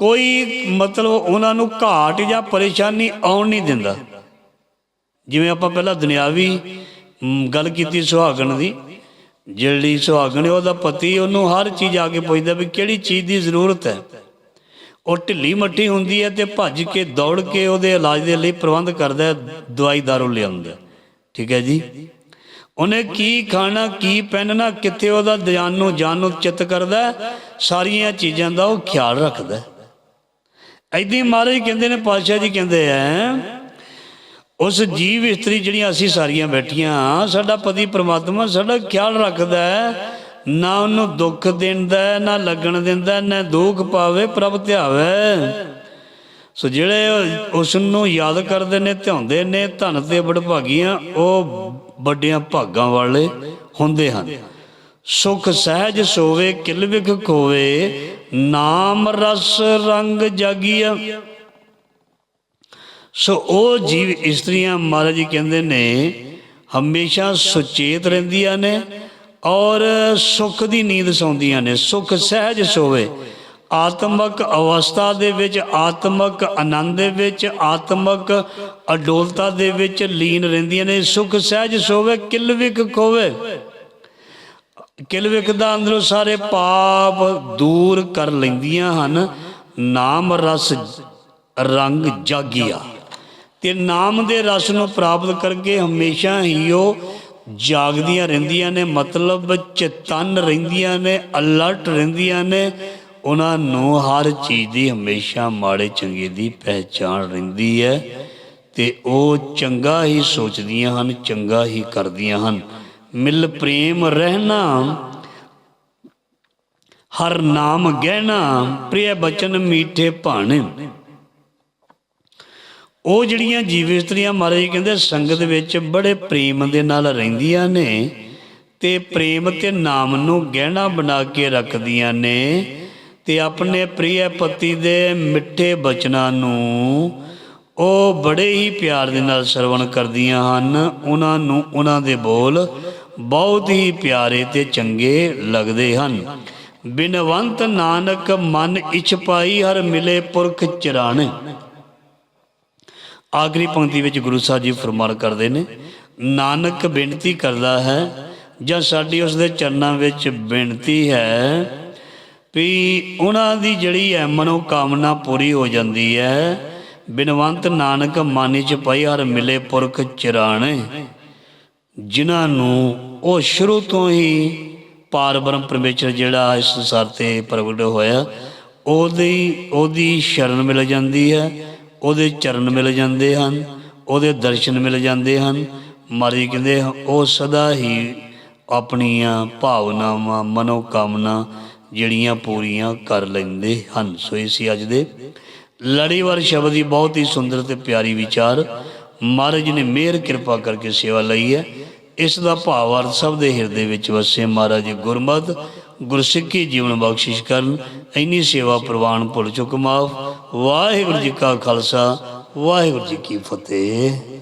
ਕੋਈ ਮਤਲਬ ਉਹਨਾਂ ਨੂੰ ਘਾਟ ਜਾਂ ਪਰੇਸ਼ਾਨੀ ਆਉਣ ਨਹੀਂ ਦਿੰਦਾ। ਜਿਵੇਂ ਆਪਾਂ ਪਹਿਲਾਂ ਦੁਨਿਆਵੀ ਗੱਲ ਕੀਤੀ ਸੁਹਾਗਣ ਦੀ, ਜਿਹੜੀ ਸੁਹਾਗਣ ਹੈ ਉਹਦਾ ਪਤੀ ਉਹਨੂੰ ਹਰ ਚੀਜ਼ ਆ ਕੇ ਪੁੱਛਦਾ ਵੀ ਕਿਹੜੀ ਚੀਜ਼ ਦੀ ਜ਼ਰੂਰਤ ਹੈ। ਉਹ ਢਿੱਲੀ ਮੱਠੀ ਹੁੰਦੀ ਹੈ ਤੇ ਭੱਜ ਕੇ ਦੌੜ ਕੇ ਉਹਦੇ ਇਲਾਜ ਦੇ ਲਈ ਪ੍ਰਬੰਧ ਕਰਦਾ ਹੈ, ਦਵਾਈ ਦਾਰੂ ਲਿਆਉਂਦਾ। ਠੀਕ ਹੈ ਜੀ? ਉਹਨੇ ਕੀ ਖਾਣਾ, ਕੀ ਪਹਿਨਣਾ, ਕਿੱਥੇ ਉਹਦਾ ਜਾਨ ਨੂੰ ਜਾਨ ਨੂੰ ਚਿੱਤ ਕਰਦਾ ਸਾਰੀਆਂ ਚੀਜ਼ਾਂ ਦਾ ਉਹ ਖਿਆਲ ਰੱਖਦਾ ਹੈ। ਮਹਾਰਾਜ ਕਹਿੰਦੇ ਨੇ, ਪਾਤਸ਼ਾਹ ਜੀ ਕਹਿੰਦੇ ਆ ਉਸ ਜੀਵ ਇਸਤਰੀ ਜਿਹੜੀਆਂ ਅਸੀਂ ਸਾਰੀਆਂ ਬੈਠੀਆਂ, ਸਾਡਾ ਪਤੀ ਪ੍ਰਮਾਤਮਾ ਸਾਡਾ ਖਿਆਲ ਰੱਖਦਾ ਹੈ ਨਾ ਉਹਨੂੰ ਦੁੱਖ ਦਿੰਦਾ ਨਾ ਲੱਗਣ ਦਿੰਦਾ, ਨਾ ਦੁੱਖ ਪਾਵੇ, ਪ੍ਰਭ ਧਿਆਵੇ ਸੋ ਜਿਹੜੇ ਉਸ ਨੂੰ ਯਾਦ ਕਰਦੇ ਨੇ, ਧਿਆਉਂਦੇ ਨੇ, ਧਨ ਤੇ ਬੜਭਾਗੀਆਂ ਉਹ ਵੱਡਿਆਂ ਭਾਗਾਂ ਵਾਲੇ ਹੁੰਦੇ ਹਨ ਸੁਖ ਸਹਿਜ ਸੋਵੇ, ਕਿਲ ਵਿਖ ਖੋਵੇ ਨਾਮ ਰਸ ਰੰਗ ਜਾਗੀਆ। ਸੋ ਉਹ ਜੀਵ ਇਸਤਰੀਆਂ ਮਹਾਰਾਜ ਜੀ ਕਹਿੰਦੇ ਨੇ, ਹਮੇਸ਼ਾ ਸੁਚੇਤ ਰਹਿੰਦੀਆਂ ਨੇ ਔਰ ਸੁੱਖ ਦੀ ਨੀਂਦ ਸੌਂਦੀਆਂ ਨੇ। ਸੁੱਖ ਸਹਿਜ ਸੋਵੇ। ਆਤਮਕ ਅਵਸਥਾ ਦੇ ਵਿੱਚ, ਆਤਮਕ ਆਨੰਦ ਦੇ ਵਿੱਚ, ਆਤਮਕ ਅਡੋਲਤਾ ਦੇ ਵਿੱਚ ਲੀਨ ਰਹਿੰਦੀਆਂ ਨੇ। ਸੁੱਖ ਸਹਿਜ ਸੋਵੇ, ਕਿਲ ਵਿਕ ਖੋਵੇ। ਕਿਲ ਵਿਕ ਦਾ ਅੰਦਰੋਂ ਸਾਰੇ ਪਾਪ ਦੂਰ ਕਰ ਲੈਂਦੀਆਂ ਹਨ। ਨਾਮ ਰਸ ਰੰਗ ਜਾਗਿਆ। ਤੇ ਨਾਮ ਦੇ ਰਸ ਨੂੰ ਪ੍ਰਾਪਤ ਕਰਕੇ ਹਮੇਸ਼ਾ ਹੀ ਉਹ ਜਾਗਦੀਆਂ ਰਹਿੰਦੀਆਂ ਨੇ। ਮਤਲਬ ਚੇਤਨ ਰਹਿੰਦੀਆਂ ਨੇ, ਅਲਰਟ ਰਹਿੰਦੀਆਂ ਨੇ। ਉਹਨਾਂ ਨੂੰ ਹਰ ਚੀਜ਼ ਦੀ ਹਮੇਸ਼ਾ ਮਾੜੇ ਚੰਗੇ ਦੀ ਪਹਿਚਾਣ ਰਹਿੰਦੀ ਹੈ। ਤੇ ਉਹ ਚੰਗਾ ਹੀ ਸੋਚਦੀਆਂ ਹਨ, ਚੰਗਾ ਹੀ ਕਰਦੀਆਂ ਹਨ। ਮਿਲ ਪ੍ਰੇਮ ਰਹਿਣਾ ਹਰ ਨਾਮ ਗਹਿਣਾ, ਪ੍ਰਿਯ ਬਚਨ ਮੀਠੇ ਭਾਣੇ। ਉਹ ਜਿਹੜੀਆਂ ਜੀਵ ਇਸਤਰੀਆਂ ਮਹਾਰਾਜ ਕਹਿੰਦੇ ਸੰਗਤ ਵਿੱਚ ਬੜੇ ਪ੍ਰੇਮ ਦੇ ਨਾਲ ਰਹਿੰਦੀਆਂ ਨੇ ਤੇ ਪ੍ਰੇਮ ਤੇ ਨਾਮ ਨੂੰ ਗਹਿਣਾ ਬਣਾ ਕੇ ਰੱਖਦੀਆਂ ਨੇ ਤੇ ਆਪਣੇ ਪ੍ਰਿਯ ਪਤੀ ਦੇ ਮਿੱਠੇ ਬਚਨਾਂ ਨੂੰ ਉਹ ਬੜੇ ਹੀ ਪਿਆਰ ਦੇ ਨਾਲ ਸਰਵਣ ਕਰਦੀਆਂ ਹਨ। ਉਹਨਾਂ ਨੂੰ ਉਹਨਾਂ ਦੇ ਬੋਲ ਬਹੁਤ ਹੀ ਪਿਆਰੇ ਤੇ ਚੰਗੇ ਲੱਗਦੇ ਹਨ। ਬਿਨਵੰਤ ਨਾਨਕ ਮਨ ਇਛ ਪਾਈ ਹਰ ਮਿਲੇ ਪੁਰਖ ਚਰਾਣੇ। ਆਖਰੀ ਪੰਕਤੀ ਵਿੱਚ ਗੁਰੂ ਸਾਹਿਬ ਜੀ ਫਰਮਾਨ ਕਰਦੇ ਨੇ, ਨਾਨਕ ਬੇਨਤੀ ਕਰਦਾ ਹੈ ਜਾਂ ਸਾਡੀ ਉਸ ਦੇ ਚਰਨਾਂ ਵਿੱਚ ਬੇਨਤੀ ਹੈ ਵੀ ਉਹਨਾਂ ਦੀ ਜਿਹੜੀ ਹੈ ਮਨੋ ਕਾਮਨਾ ਪੂਰੀ ਹੋ ਜਾਂਦੀ ਹੈ। ਬਿਨਵੰਤ ਨਾਨਕ ਮਾਨੀ ਚ ਪਈ ਹਰ ਮਿਲੇ ਪੁਰਖ ਚਰਾਣੇ, ਜਿਨ੍ਹਾਂ ਨੂੰ ਉਹ ਸ਼ੁਰੂ ਤੋਂ ਹੀ ਪਾਰ ਬ੍ਰਹਮ ਪਰਮੇਸ਼ਰ ਜਿਹੜਾ ਇਸ ਸੰਸਾਰ ਤੇ ਪ੍ਰਗਟ ਹੋਇਆ, ਉਹਦੀ ਉਹਦੀ ਸ਼ਰਨ ਮਿਲ ਜਾਂਦੀ ਹੈ, ਉਹਦੇ ਚਰਨ ਮਿਲ ਜਾਂਦੇ ਹਨ, ਉਹਦੇ ਦਰਸ਼ਨ ਮਿਲ ਜਾਂਦੇ ਹਨ। ਮਾਰੀ ਕਹਿੰਦੇ ਉਹ ਸਦਾ ਹੀ ਆਪਣੀਆਂ ਭਾਵਨਾਵਾਂ ਮਨੋ ਕਾਮਨਾ ਜਿਹੜੀਆਂ ਪੂਰੀਆਂ ਕਰ ਲੈਂਦੇ ਹਨ। ਸੋ ਇਹ ਸੀ ਅੱਜ ਦੇ ਲੜੀਵਾਰ ਸ਼ਬਦ ਦੀ ਬਹੁਤ ਹੀ ਸੁੰਦਰ ਤੇ ਪਿਆਰੀ ਵਿਚਾਰ। ਮਹਾਰਾਜ ਨੇ ਮਿਹਰ ਕਿਰਪਾ ਕਰਕੇ ਸੇਵਾ ਲਈ ਹੈ। ਇਸ ਦਾ ਭਾਵ ਅਰਥ ਸਭ ਦੇ ਹਿਰਦੇ ਵਿੱਚ ਵਸੇ। ਮਹਾਰਾਜ ਗੁਰਮਤਿ, ਗੁਰਸਿੱਖੀ ਜੀਵਨ ਬਖਸ਼ਿਸ਼ ਕਰਨ, ਇੰਨੀ ਸੇਵਾ ਪ੍ਰਵਾਨ ਭੁੱਲ ਚੁੱਕ ਮਾਫ। ਵਾਹਿਗੁਰੂ ਜੀ ਕਾ ਖਾਲਸਾ, ਵਾਹਿਗੁਰੂ ਜੀ ਕੀ ਫਤਿਹ।